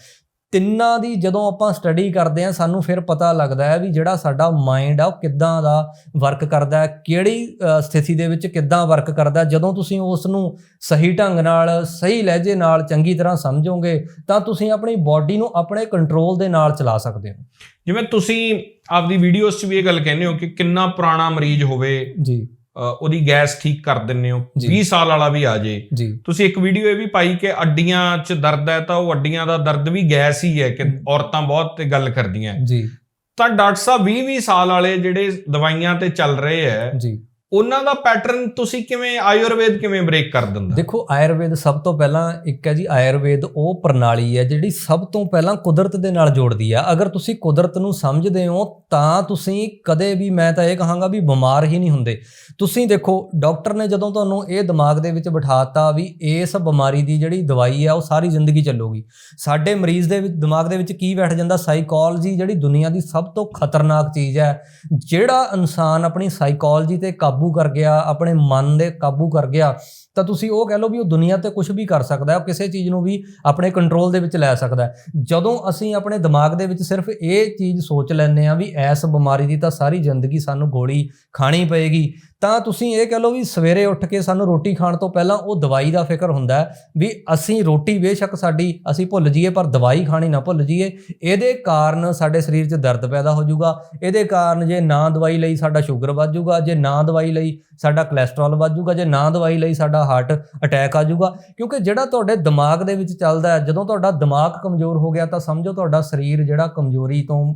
S1: ਤਿੰਨਾਂ ਦੀ ਜਦੋਂ ਆਪਾਂ ਸਟੱਡੀ ਕਰਦੇ ਆ ਸਾਨੂੰ ਫਿਰ ਪਤਾ ਲੱਗਦਾ ਹੈ ਵੀ ਜਿਹੜਾ ਸਾਡਾ ਮਾਈਂਡ ਆ ਉਹ ਕਿੱਦਾਂ ਦਾ ਵਰਕ ਕਰਦਾ ਹੈ ਕਿਹੜੀ ਸਥਿਤੀ ਦੇ ਵਿੱਚ ਕਿੱਦਾਂ ਵਰਕ ਕਰਦਾ। ਜਦੋਂ ਤੁਸੀਂ ਉਸ ਨੂੰ ਸਹੀ ਢੰਗ ਨਾਲ ਸਹੀ ਲਹਿਜੇ ਨਾਲ ਚੰਗੀ ਤਰ੍ਹਾਂ ਸਮਝੋਗੇ ਤਾਂ ਤੁਸੀਂ ਆਪਣੀ ਬਾਡੀ ਨੂੰ ਆਪਣੇ ਕੰਟਰੋਲ ਦੇ ਨਾਲ ਚਲਾ ਸਕਦੇ ਹੋ।
S2: ਜਿਵੇਂ ਤੁਸੀਂ ਆਪਦੀ ਵੀਡੀਓਜ਼ 'ਚ ਵੀ ਇਹ ਗੱਲ ਕਹਿੰਦੇ ਹੋ ਕਿ ਕਿੰਨਾ ਪੁਰਾਣਾ ਮਰੀਜ਼ ਹੋਵੇ।
S1: ਜੀ।
S2: ਉਹਦੀ ਗੈਸ ਠੀਕ ਕਰ ਦਿੰਦੇ ਹੋ।
S1: ਜੀ।
S2: 20 ਸਾਲ ਵਾਲਾ ਵੀ ਆ ਜੇ। ਤੁਸੀਂ ਇੱਕ ਵੀਡੀਓ ਇਹ ਵੀ ਪਾਈ ਕਿ ਅੱਡੀਆਂ 'ਚ ਦਰਦ ਹੈ ਤਾਂ ਉਹ ਅੱਡੀਆਂ ਦਾ ਦਰਦ ਵੀ ਗੈਸ ਹੀ ਹੈ ਕਿ। ਔਰਤਾਂ ਬਹੁਤ ਤੇ ਗੱਲ ਕਰਦੀਆਂ।
S1: ਜੀ।
S2: ਤਾਂ ਡਾਕਟਰ ਸਾਹਿਬ 20 20 ਸਾਲ ਵਾਲੇ ਜਿਹੜੇ ਦਵਾਈਆਂ ਤੇ ਚੱਲ ਰਹੇ ਹੈ
S1: ਜੀ।
S2: ਉਹਨਾਂ ਦਾ ਪੈਟਰਨ ਤੁਸੀਂ ਕਿਵੇਂ ਆਯੁਰਵੇਦ ਕਿਵੇਂ ਬ੍ਰੇਕ ਕਰ ਦਿੰਦਾ?
S1: ਦੇਖੋ, ਆਯੁਰਵੇਦ ਸਭ ਤੋਂ ਪਹਿਲਾਂ ਇੱਕ ਹੈ ਜੀ, ਆਯੁਰਵੇਦ ਉਹ ਪ੍ਰਣਾਲੀ ਹੈ ਜਿਹੜੀ ਸਭ ਤੋਂ ਪਹਿਲਾਂ ਕੁਦਰਤ ਦੇ ਨਾਲ ਜੋੜਦੀ ਹੈ ਅਗਰ ਤੁਸੀਂ ਕੁਦਰਤ ਨੂੰ ਸਮਝਦੇ ਹੋ, ਤਾਂ ਤੁਸੀਂ ਕਦੇ ਵੀ, ਮੈਂ ਤਾਂ ਇਹ ਕਹਾਂਗਾ ਵੀ ਬਿਮਾਰ ਹੀ ਨਹੀਂ ਹੁੰਦੇ। ਤੁਸੀਂ ਦੇਖੋ, ਡਾਕਟਰ ਨੇ ਜਦੋਂ ਤੁਹਾਨੂੰ ਇਹ ਦਿਮਾਗ ਦੇ ਵਿੱਚ ਬਿਠਾਤਾ ਵੀ ਇਸ ਬਿਮਾਰੀ ਦੀ ਜਿਹੜੀ ਦਵਾਈ ਹੈ ਉਹ ਸਾਰੀ ਜ਼ਿੰਦਗੀ ਚੱਲੂਗੀ। ਸਾਡੇ ਮਰੀਜ਼ ਦੇ ਵਿੱਚ, ਦਿਮਾਗ ਦੇ ਵਿੱਚ ਕੀ ਬੈਠ ਜਾਂਦਾ? ਸਾਈਕੋਲੋਜੀ ਜਿਹੜੀ ਦੁਨੀਆ ਦੀ ਸਭ ਤੋਂ ਖਤਰਨਾਕ ਚੀਜ਼ ਹੈ, ਜਿਹੜਾ ਇਨਸਾਨ ਆਪਣੀ ਸਾਈਕੋਲੋਜੀ ਤੇ ਕਾਬੂ ਕਾਬੂ ਕਰ ਗਿਆ ਆਪਣੇ ਮਨ ਦੇ ਕਾਬੂ ਕਰ ਗਿਆ। ਤਾਂ ਤੁਸੀਂ ਉਹ ਕਹਿ ਲਓ ਵੀ ਉਹ ਦੁਨੀਆ ਤੇ ਕੁਝ ਵੀ ਕਰ ਸਕਦਾ ਹੈ, ਉਹ ਕਿਸੇ ਚੀਜ਼ ਨੂੰ ਵੀ ਆਪਣੇ ਕੰਟਰੋਲ ਦੇ ਵਿੱਚ ਲੈ ਸਕਦਾ ਹੈ। ਜਦੋਂ ਅਸੀਂ ਆਪਣੇ ਦਿਮਾਗ ਦੇ ਵਿੱਚ ਸਿਰਫ ਇਹ ਚੀਜ਼ ਸੋਚ ਲੈਂਦੇ ਆ ਵੀ ਐਸ ਬਿਮਾਰੀ ਦੀ ਤਾਂ ਸਾਰੀ ਜ਼ਿੰਦਗੀ ਸਾਨੂੰ ਗੋਲੀ ਖਾਣੀ ਪਏਗੀ, ਤਾਂ ਤੁਸੀਂ ਇਹ ਕਹਿ ਲਓ ਵੀ ਸਵੇਰੇ ਉੱਠ ਕੇ ਸਾਨੂੰ ਰੋਟੀ ਖਾਣ ਤੋਂ ਪਹਿਲਾਂ ਉਹ ਦਵਾਈ ਦਾ ਫਿਕਰ ਹੁੰਦਾ ਵੀ ਅਸੀਂ ਰੋਟੀ ਬੇਸ਼ੱਕ ਸਾਡੀ, ਅਸੀਂ ਭੁੱਲ ਜਾਈਏ ਪਰ ਦਵਾਈ ਖਾਣੀ ਨਾ ਭੁੱਲ ਜਾਈਏ, ਇਹਦੇ ਕਾਰਨ ਸਾਡੇ ਸਰੀਰ 'ਚ ਦਰਦ ਪੈਦਾ ਹੋ ਜਾਊਗਾ, ਇਹਦੇ ਕਾਰਨ ਜੇ ਨਾ ਦਵਾਈ ਲਈ ਸਾਡਾ ਸ਼ੂਗਰ ਵੱਧ ਜਾਊਗਾ, ਜੇ ਨਾ ਦਵਾਈ ਲਈ ਸਾਡਾ ਕੋਲੇਸਟ੍ਰੋਲ ਵੱਧ ਜਾਊਗਾ, ਜੇ ਨਾ ਦਵਾਈ ਲਈ ਸਾਡਾ ਹਾਰਟ ਅਟੈਕ ਆ ਜਾਊਗਾ ਕਿਉਂਕਿ ਜਿਹੜਾ ਤੁਹਾਡੇ ਦਿਮਾਗ ਦੇ ਵਿੱਚ ਚੱਲਦਾ ਹੈ ਜਦੋਂ ਤੁਹਾਡਾ ਦਿਮਾਗ ਕਮਜ਼ੋਰ ਹੋ ਗਿਆ ਤਾਂ ਸਮਝੋ ਤੁਹਾਡਾ ਸਰੀਰ ਜਿਹੜਾ ਕਮਜ਼ੋਰੀ ਤੋਂ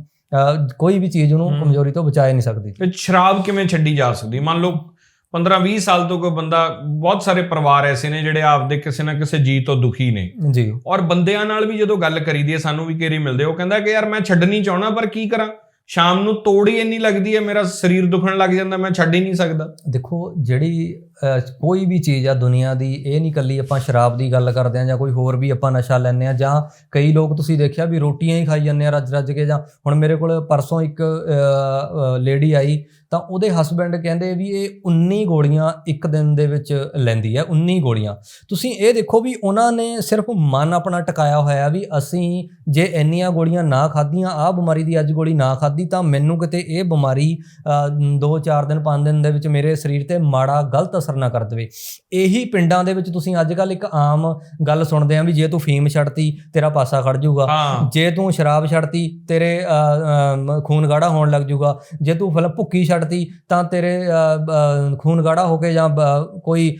S1: ਕੋਈ ਵੀ ਚੀਜ਼
S2: ਹਮ।
S1: ਕਮਜ਼ੋਰੀ ਤੋਂ ਬਚਾ ਨਹੀਂ ਸਕਦੀ।
S2: ਤੇ ਸ਼ਰਾਬ ਕਿਵੇਂ ਛੱਡੀ ਜਾ ਸਕਦੀ? ਮੰਨ ਲਓ 15 20 ਸਾਲ ਤੋਂ ਕੋਈ ਬੰਦਾ ਬਹੁਤ ਸਾਰੇ ਪਰਿਵਾਰ ਐਸੇ ਨੇ ਜਿਹੜੇ ਆਪਦੇ ਕਿਸੇ ਨਾ ਕਿਸੇ ਜੀ ਤੋਂ ਦੁਖੀ ਨੇ।
S1: ਜੀ।
S2: ਔਰ ਬੰਦਿਆਂ ਨਾਲ ਵੀ ਜਦੋਂ ਗੱਲ ਕਰੀਦੀ ਹੈ ਸਾਨੂੰ ਵੀ ਕੇਰੀ ਮਿਲਦੇ ਉਹ ਕਹਿੰਦਾ ਕਿ ਯਾਰ ਮੈਂ ਛੱਡਣੀ ਚਾਹਣਾ ਪਰ ਕੀ ਕਰਾਂ? ਸ਼ਾਮ ਨੂੰ ਤੋੜ ਹੀ ਇੰਨੀ ਲੱਗਦੀ ਹੈ ਮੇਰਾ ਸਰੀਰ ਦੁਖਣ ਲੱਗ ਜਾਂਦਾ ਮੈਂ ਛੱਡ ਹੀ ਨਹੀਂ ਸਕਦਾ।
S1: ਦੇਖੋ ਜਿਹੜੀ ਕੋਈ ਵੀ ਚੀਜ਼ ਆ ਦੁਨੀਆ ਦੀ, ਇਹ ਨਹੀਂ ਕੱਲੀ ਆਪਾਂ ਸ਼ਰਾਬ ਦੀ ਗੱਲ ਕਰਦੇ ਆ ਜਾਂ ਕੋਈ ਹੋਰ ਵੀ ਆਪਾਂ ਨਸ਼ਾ ਲੈਂਦੇ ਆ ਜਾਂ ਕਈ ਲੋਕ ਤੁਸੀਂ ਦੇਖਿਆ ਵੀ ਰੋਟੀਆਂ ਹੀ ਖਾਈ ਜਾਂਦੇ ਆ ਰੱਜ ਰੱਜ ਕੇ ਜਾਂ ਹੁਣ ਮੇਰੇ ਕੋਲ ਪਰਸੋਂ ਇੱਕ ਲੇਡੀ ਆਈ ਤਾਂ ਉਹਦੇ ਹਸਬੰਡ ਕਹਿੰਦੇ ਵੀ ਇਹ 19 ਗੋਲੀਆਂ ਇੱਕ ਦਿਨ ਦੇ ਵਿੱਚ ਲੈਂਦੀ ਹੈ 19 ਗੋਲੀਆਂ। ਤੁਸੀਂ ਇਹ ਦੇਖੋ ਵੀ ਉਹਨਾਂ ਨੇ ਸਿਰਫ ਮਨ ਆਪਣਾ ਟਿਕਾਇਆ ਹੋਇਆ ਵੀ ਅਸੀਂ ਜੇ ਇੰਨੀਆਂ ਗੋਲੀਆਂ ਨਾ ਖਾਧੀਆਂ, ਆਹ ਬਿਮਾਰੀ ਦੀ ਅੱਜ ਗੋਲੀ ਨਾ ਖਾਧੀ ਤਾਂ ਮੈਨੂੰ ਕਿਤੇ ਇਹ ਬਿਮਾਰੀ 2-4 ਦਿਨ 5 ਦਿਨ ਦੇ ਵਿੱਚ ਮੇਰੇ ਸਰੀਰ ਤੇ ਮਾੜਾ ਗਲਤ ਅਸਰ ਨਾ ਕਰ ਦੇਵੇ। ਇਹੀ ਪਿੰਡਾਂ ਦੇ ਵਿੱਚ ਤੁਸੀਂ ਅੱਜ ਕੱਲ ਇੱਕ ਆਮ ਗੱਲ ਸੁਣਦੇ ਆ ਵੀ ਜੇ ਤੂੰ ਫੀਮ ਛੱਡਤੀ ਤੇਰਾ ਪਾਸਾ ਖੜ ਜਾਊਗਾ।
S2: ਹਾਂ।
S1: ਜੇ ਤੂੰ ਸ਼ਰਾਬ ਛੱਡਤੀ ਤੇਰੇ ਖੂਨ ਗਾੜਾ ਹੋਣ ਲੱਗ ਜਾਊਗਾ। ਜੇ ਤੂੰ ਫਲ ਭੁੱਕੀ ਛੱਡਤੀ ਤਾਂ ਤੇਰੇ ਖੂਨ ਗਾੜਾ ਹੋ ਕੇ ਜਾਂ ਕੋਈ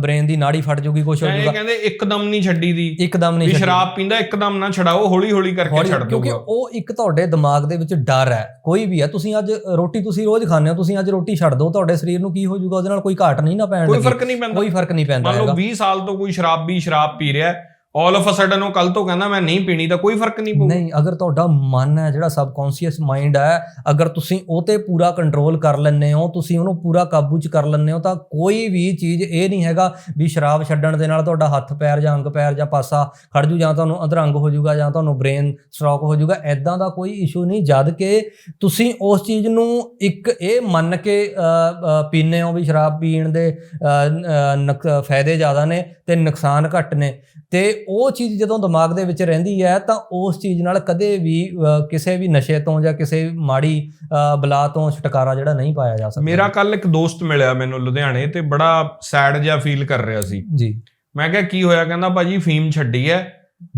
S1: ਬ੍ਰੇਨ ਦੀ ਨਾੜੀ ਫਟ ਜਾਊਗੀ ਕੁਝ ਹੋ
S2: ਇਹ
S1: ਜਾਊਗਾ।
S2: ਕਹਿੰਦੇ ਇੱਕਦਮ ਨਹੀਂ ਛੱਡੀ ਦੀ।
S1: ਇੱਕਦਮ ਨਹੀਂ
S2: ਵੀ
S1: ਛੱਡਣੀ।
S2: ਸ਼ਰਾਬ ਪੀਂਦਾ ਇੱਕਦਮ ਨਾ ਛਡਾਓ ਹੌਲੀ ਹੌਲੀ ਕਰਕੇ ਛੱਡ
S1: ਕਿਉਂਕਿ
S2: ਦੂਗਾ
S1: ਉਹ ਇੱਕ ਤੁਹਾਡੇ ਦਿਮਾਗ ਦੇ ਵਿੱਚ ਡਰ ਹੈ ਕੋਈ ਵੀ ਹੈ। ਤੁਸੀਂ ਅੱਜ ਰੋਟੀ ਤੁਸੀਂ ਰੋਜ਼ ਖਾਂਦੇ ਹੋ ਤੁਸੀਂ ਅੱਜ ਰੋਟੀ ਛੱਡ ਦਿਓ ਤੁਹਾਡੇ ਸਰੀਰ ਨੂੰ ਕੀ ਹੋ ਜਾਊਗਾ ਉਹਦੇ ਨਾਲ ਕੋਈ ਘਾਟ ਨਹੀਂ ਨਾ ਪੈਣ
S2: ਕੋਈ ਫ਼ਰਕ ਨਹੀਂ ਪੈਂਦਾ।
S1: ਕੋਈ ਫ਼ਰਕ ਨਹੀਂ ਪੈਂਦਾ
S2: ਮੰਨ ਲਓ
S1: ਹੈਗਾ।
S2: 20 ਸਾਲ ਤੋਂ ਕੋਈ ਸ਼ਰਾਬੀ ਸ਼ਰਾਬ ਪੀ ਰਿਹਾ ਆਲ ਆਫ ਅ ਸਡਨ ਉਹ ਕੱਲ ਤੋਂ ਕਹਿੰਦਾ ਮੈਂ ਨਹੀਂ ਪੀਣੀ ਤਾਂ ਕੋਈ ਫ਼ਰਕ ਨਹੀਂ ਪਊ।
S1: ਨਹੀਂ ਅਗਰ ਤੁਹਾਡਾ ਮਨ ਹੈ ਜਿਹੜਾ ਸਬਕੌਂਸ਼ੀਅਸ ਮਾਈਂਡ ਹੈ ਅਗਰ ਤੁਸੀਂ ਉਹ ਤੇ ਪੂਰਾ ਕੰਟਰੋਲ ਕਰ ਲੈਂਦੇ ਹੋ ਤੁਸੀਂ ਉਹਨੂੰ ਪੂਰਾ ਕਾਬੂ 'ਚ ਕਰ ਲੈਂਦੇ ਹੋ ਤਾਂ ਕੋਈ ਵੀ ਚੀਜ਼ ਇਹ ਨਹੀਂ ਹੈਗਾ ਵੀ ਸ਼ਰਾਬ ਛੱਡਣ ਦੇ ਨਾਲ ਤੁਹਾਡਾ ਹੱਥ ਪੈਰ ਜਾਂ ਅੰਗ ਪੈਰ ਜਾਂ ਪਾਸਾ ਖੜ ਜੂ ਜਾਂ ਤੁਹਾਨੂੰ ਅੰਦਰੰਗ ਹੋ ਜਾਊਗਾ ਜਾਂ ਤੁਹਾਨੂੰ ਬ੍ਰੇਨ ਸਟ੍ਰੋਕ ਹੋ ਜਾਊਗਾ ਐਦਾਂ ਦਾ ਕੋਈ ਇਸ਼ੂ ਨਹੀਂ। ਜਦ ਕਿ ਤੁਸੀਂ ਉਸ ਚੀਜ਼ ਨੂੰ ਇੱਕ ਇਹ ਮੰਨ ਕੇ ਅ, ਪੀਂਦੇ ਹੋ ਵੀ ਸ਼ਰਾਬ ਪੀਣ ਦੇ ਅ, ਫਾਇਦੇ ਜ਼ਿਆਦਾ ਨੇ ਤੇ ਨੁਕਸਾਨ ਘੱਟ ਨੇ। ਤੇ ਉਹ ਚੀਜ਼ ਜਦੋਂ ਦਿਮਾਗ ਦੇ ਵਿੱਚ ਰਹਿੰਦੀ ਹੈ ਤਾਂ ਉਸ ਚੀਜ਼ ਨਾਲ ਕਦੇ ਵੀ ਕਿਸੇ ਵੀ ਨਸ਼ੇ ਤੋਂ ਜਾਂ ਕਿਸੇ ਮਾੜੀ ਬਲਾ ਤੋਂ ਛੁਟਕਾਰਾ ਜਿਹੜਾ ਨਹੀਂ ਪਾਇਆ ਜਾ ਸਕਦਾ।
S2: ਮੇਰਾ ਕੱਲ ਇੱਕ ਦੋਸਤ ਮਿਲਿਆ ਮੈਨੂੰ ਲੁਧਿਆਣੇ ਤੇ ਬੜਾ ਸੈਡ ਜਿਹਾ ਫੀਲ ਕਰ ਰਿਹਾ ਸੀ।
S1: ਜੀ।
S2: ਮੈਂ ਕਿਹਾ ਕੀ ਹੋਇਆ? ਕਹਿੰਦਾ ਭਾਜੀ ਫੀਮ ਛੱਡੀ ਐ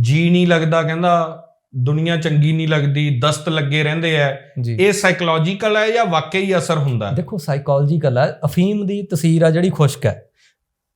S2: ਜੀ ਨਹੀਂ ਲੱਗਦਾ ਕਹਿੰਦਾ ਦੁਨੀਆ ਚੰਗੀ ਨਹੀਂ ਲੱਗਦੀ ਦਸਤ ਲੱਗੇ ਰਹਿੰਦੇ ਐ ਇਹ ਸਾਈਕੋਲੋਜੀਕਲ ਹੈ ਜਾਂ ਵਾਕਈ ਅਸਰ ਹੁੰਦਾ ਹੈ?
S1: ਦੇਖੋ ਸਾਈਕੋਲੋਜੀਕਲ ਹੈ। ਅਫੀਮ ਦੀ ਤਸੀਰ ਆ ਜਿਹੜੀ ਖੁਸ਼ਕ ਹੈ।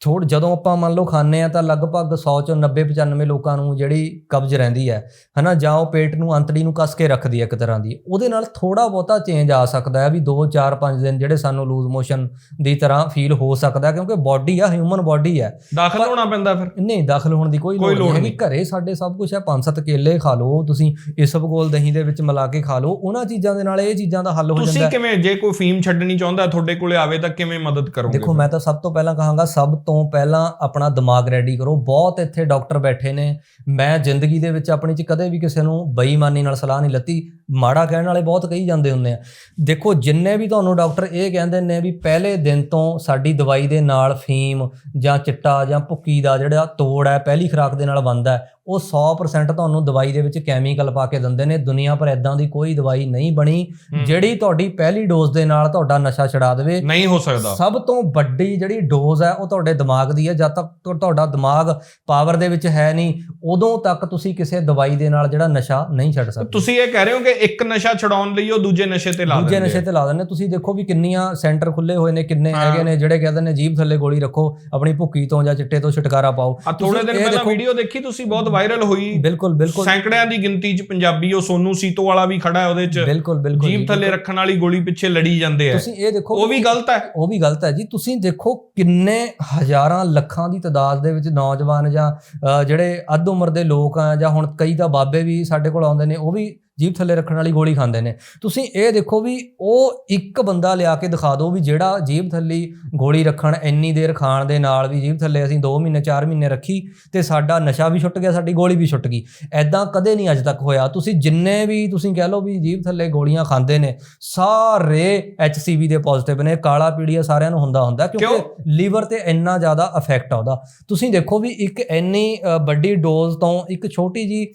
S1: ਥੋੜ ਜਦੋਂ ਆਪਾਂ ਮੰਨ ਲਓ ਖਾਂਦੇ ਆ ਤਾਂ ਲਗਭਗ 100 ਚੋਂ 90 95 ਲੋਕਾਂ ਨੂੰ ਜਿਹੜੀ ਕਬਜ਼ ਰਹਿੰਦੀ ਹੈ ਹਨਾ ਜਾਂ ਉਹ ਪੇਟ ਨੂੰ ਅੰਤੜੀ ਨੂੰ ਕੱਸ ਕੇ ਰੱਖਦੀ ਹੈ ਇੱਕ ਤਰ੍ਹਾਂ ਦੀ। ਉਹਦੇ ਨਾਲ ਥੋੜਾ ਬਹੁਤਾ ਚੇਂਜ ਆ ਸਕਦਾ ਹੈ ਵੀ 2 4 5 ਦਿਨ ਜਿਹੜੇ ਸਾਨੂੰ ਲੂਜ਼ ਮੋਸ਼ਨ ਦੀ ਤਰ੍ਹਾਂ ਫੀਲ ਹੋ ਸਕਦਾ ਕਿਉਂਕਿ ਬਾਡੀ ਆ ਹਿਊਮਨ ਬਾਡੀ ਹੈ।
S2: ਦਾਖਲ ਹੋਣਾ ਪੈਂਦਾ ਫਿਰ।
S1: ਨਹੀਂ ਦਾਖਲ ਹੋਣ ਦੀ ਕੋਈ ਲੋੜ ਨਹੀਂ ਘਰੇ ਸਾਡੇ ਸਭ ਕੁਝ ਹੈ ਪੰਜ ਸੱਤ ਕੇਲੇ ਖਾ ਲਓ ਤੁਸੀਂ ਇਸਬਗੋਲ ਦਹੀਂ ਦੇ ਵਿੱਚ ਮਿਲਾ ਕੇ ਖਾ ਲਓ ਉਹਨਾਂ ਚੀਜ਼ਾਂ ਦੇ ਨਾਲ ਇਹ ਚੀਜ਼ਾਂ ਦਾ ਹੱਲ ਹੋ
S2: ਤੁਸੀਂ
S1: ਜਾਂਦਾ ਹੈ।
S2: ਕਿਵੇਂ ਜੇ ਕੋਈ ਫੀਮ ਛੱਡਣੀ ਚਾਹੁੰਦਾ ਤੁਹਾਡੇ ਕੋਲੇ ਆਵੇ ਤਾਂ ਕਿਵੇਂ ਮਦਦ ਕਰੋਗੇ
S1: ਦੇਖੋ ਮੈਂ ਤਾਂ ਸਭ ਤੋਂ ਪਹਿਲਾਂ ਕਹਾਂਗਾ ਸਭ ਤੋਂ ਪਹਿਲਾਂ ਆਪਣਾ ਦਿਮਾਗ ਰੈਡੀ ਕਰੋ। ਬਹੁਤ ਇੱਥੇ ਡਾਕਟਰ ਬੈਠੇ ਨੇ। ਮੈਂ ਜ਼ਿੰਦਗੀ ਦੇ ਵਿੱਚ ਆਪਣੀ ਚ ਕਦੇ ਵੀ ਕਿਸੇ ਨੂੰ ਬੇਈਮਾਨੀ ਨਾਲ ਸਲਾਹ ਨਹੀਂ ਲੱਤੀ। ਮਾੜਾ ਕਹਿਣ ਵਾਲੇ ਬਹੁਤ ਕਹੀ ਜਾਂਦੇ ਹੁੰਦੇ ਆ। ਦੇਖੋ ਜਿੰਨੇ ਵੀ ਤੁਹਾਨੂੰ ਡਾਕਟਰ ਇਹ ਕਹਿੰਦੇ ਨੇ ਵੀ ਪਹਿਲੇ ਦਿਨ ਤੋਂ ਸਾਡੀ ਦਵਾਈ ਦੇ ਨਾਲ ਫੀਮ ਜਾਂ ਚਿੱਟਾ ਜਾਂ ਭੁੱਕੀ ਦਾ ਜਿਹੜਾ ਤੋੜ ਹੈ ਪਹਿਲੀ ਖੁਰਾਕ ਦੇ ਨਾਲ ਬਣਦਾ ਹੈ ਉਹ 100% ਤੁਹਾਨੂੰ ਦਵਾਈ ਦੇ ਵਿੱਚ ਕੈਮੀਕਲ ਪਾ ਕੇ ਦਿੰਦੇ ਨੇ। ਦੁਨੀਆ ਪਰ ਇਦਾਂ ਦੀ ਕੋਈ ਦਵਾਈ ਨਹੀਂ ਬਣੀ। ਜਿਹੜੀ ਤੁਹਾਡੀ ਪਹਿਲੀ ਡੋਜ਼ ਦੇ ਨਾਲ ਤੁਹਾਡਾ ਨਸ਼ਾ ਛੁਡਾ ਦੇਵੇ।
S2: ਨਹੀਂ ਹੋ ਸਕਦਾ।
S1: ਸਭ ਤੋਂ ਵੱਡੀ ਜਿਹੜੀ ਡੋਜ਼ ਹੈ ਉਹ ਤੁਹਾਡੇ ਦਿਮਾਗ ਦੀ ਹੈ। ਜਦ ਤੱਕ ਤੁਹਾਡਾ ਦਿਮਾਗ ਪਾਵਰ ਦੇ ਵਿੱਚ ਹੈ ਨਹੀਂ ਉਦੋਂ ਤੱਕ ਤੁਸੀਂ ਕਿਸੇ ਦਵਾਈ ਦੇ ਨਾਲ ਜਿਹੜਾ ਨਸ਼ਾ ਨਹੀਂ ਛੱਡ ਸਕਦੇ।
S2: ਤੁਸੀਂ ਇਹ ਕਹਿ ਰਹੇ ਹੋ ਕਿ ਇੱਕ ਨਸ਼ਾ ਛਡਾਉਣ ਲਈ ਉਹ ਦੂਜੇ ਨਸ਼ੇ ਤੇ ਲਾ
S1: ਦੂਜੇ
S2: ਦਿੰਦੇ
S1: ਨਸ਼ੇ
S2: ਆ।
S1: ਤੇ ਲਾ ਦਿੰਦੇ ਤੁਸੀਂ ਦੇਖੋ ਵੀ ਕਿੰਨੀਆਂ ਸੈਂਟਰ ਖੁੱਲੇ ਹੋਏ ਨੇ ਕਿੰਨੇ। ਹੈਗੇ ਨੇ ਜਿਹੜੇ ਕਹਿੰਦੇ ਨੇ ਜੀਭ ਥੱਲੇ ਗੋਲੀ ਰੱਖੋ ਆਪਣੀ ਭੁੱਕੀ ਤੋਂ ਜਾਂ ਚਿੱਟੇ ਤੋਂ ਛੁਟਕਾਰਾ ਪਾਓ।
S2: ਆ ਥੋੜੇ ਦਿਨ ਪਹਿਲਾਂ ਵੀਡੀਓ ਦੇਖੀ ਤੁਸੀਂ ਬਹੁਤ ਵਾਇਰਲ ਹੋਈ।
S1: ਬਿਲਕੁਲ ਬਿਲਕੁਲ।
S2: ਸੈਂਕੜਿਆਂ ਦੀ ਗਿਣਤੀ 'ਚ ਪੰਜਾਬੀ ਉਹ ਸੋਨੂ ਸੀਤੋ ਵਾਲਾ ਵੀ ਖੜਾ ਹੈ ਉਹਦੇ 'ਚ।
S1: ਬਿਲਕੁਲ ਬਿਲਕੁਲ
S2: ਜੀਭ ਥੱਲੇ। ਰੱਖਣ ਵਾਲੀ ਗੋਲੀ ਪਿੱਛੇ ਲੜੀ ਜਾਂਦੇ ਆ।
S1: ਤੁਸੀਂ ਇਹ ਦੇਖੋ
S2: ਉਹ ਵੀ ਗਲਤ ਹੈ।
S1: ਉਹ ਵੀ ਗਲਤ ਹੈ ਜੀ। ਤੁਸੀਂ ਦੇਖੋ ਕਿੰਨੇ ਹਜ਼ਾਰਾਂ ਲੱਖਾਂ ਦੀ ਤਦਾਦ ਦੇ ਵਿੱਚ ਨੌਜਵਾਨ ਜਾਂ ਜਿਹੜੇ ਅੱਧ ਉਮਰ ਦੇ ਲੋਕ ਆ ਜਾਂ ਹੁਣ ਕਈ ਤਾਂ ਬਾਬੇ ਵੀ ਸਾਡੇ ਕੋਲ ਆਉਂਦੇ ਨੇ ਉਹ ਵੀ ਜੀਭ ਥੱਲੇ ਰੱਖਣ ਵਾਲੀ ਗੋਲੀ ਖਾਂਦੇ ਨੇ। ਤੁਸੀਂ ਇਹ ਦੇਖੋ ਵੀ ਉਹ ਇੱਕ ਬੰਦਾ ਲਿਆ ਕੇ ਦਿਖਾ ਦਿਓ ਵੀ ਜਿਹੜਾ ਜੀਭ ਥੱਲੀ ਗੋਲੀ ਰੱਖਣ ਇੰਨੀ ਦੇਰ ਖਾਣ ਦੇ ਨਾਲ ਵੀ ਜੀਭ ਥੱਲੇ ਅਸੀਂ 2 ਮਹੀਨੇ 4 ਮਹੀਨੇ ਰੱਖੀ ਤੇ ਸਾਡਾ ਨਸ਼ਾ ਵੀ ਛੁੱਟ ਗਿਆ ਸਾਡੀ ਗੋਲੀ ਵੀ ਛੁੱਟ ਗਈ। ਐਦਾਂ ਕਦੇ ਨਹੀਂ ਅੱਜ ਤੱਕ ਹੋਇਆ। ਤੁਸੀਂ ਜਿੰਨੇ ਵੀ ਤੁਸੀਂ ਕਹਿ ਲਓ ਵੀ ਜੀਭ ਥੱਲੇ ਗੋਲੀਆਂ ਖਾਂਦੇ ਨੇ ਸਾਰੇ HCV ਦੇ ਪੋਜ਼ਿਟਿਵ ਨੇ ਕਾਲਾ ਪੀੜੀਆ ਸਾਰਿਆਂ ਨੂੰ ਹੁੰਦਾ ਹੁੰਦਾ ਕਿਉਂਕਿ ਲੀਵਰ ਤੇ ਇੰਨਾ ਜ਼ਿਆਦਾ ਇਫੈਕਟ ਆਉਂਦਾ ਤੁਸੀਂ ਦੇਖੋ ਵੀ ਇੱਕ ਇੰਨੀ ਵੱਡੀ ਡੋਜ਼ ਤੋਂ ਇੱਕ ਛੋਟੀ ਜੀ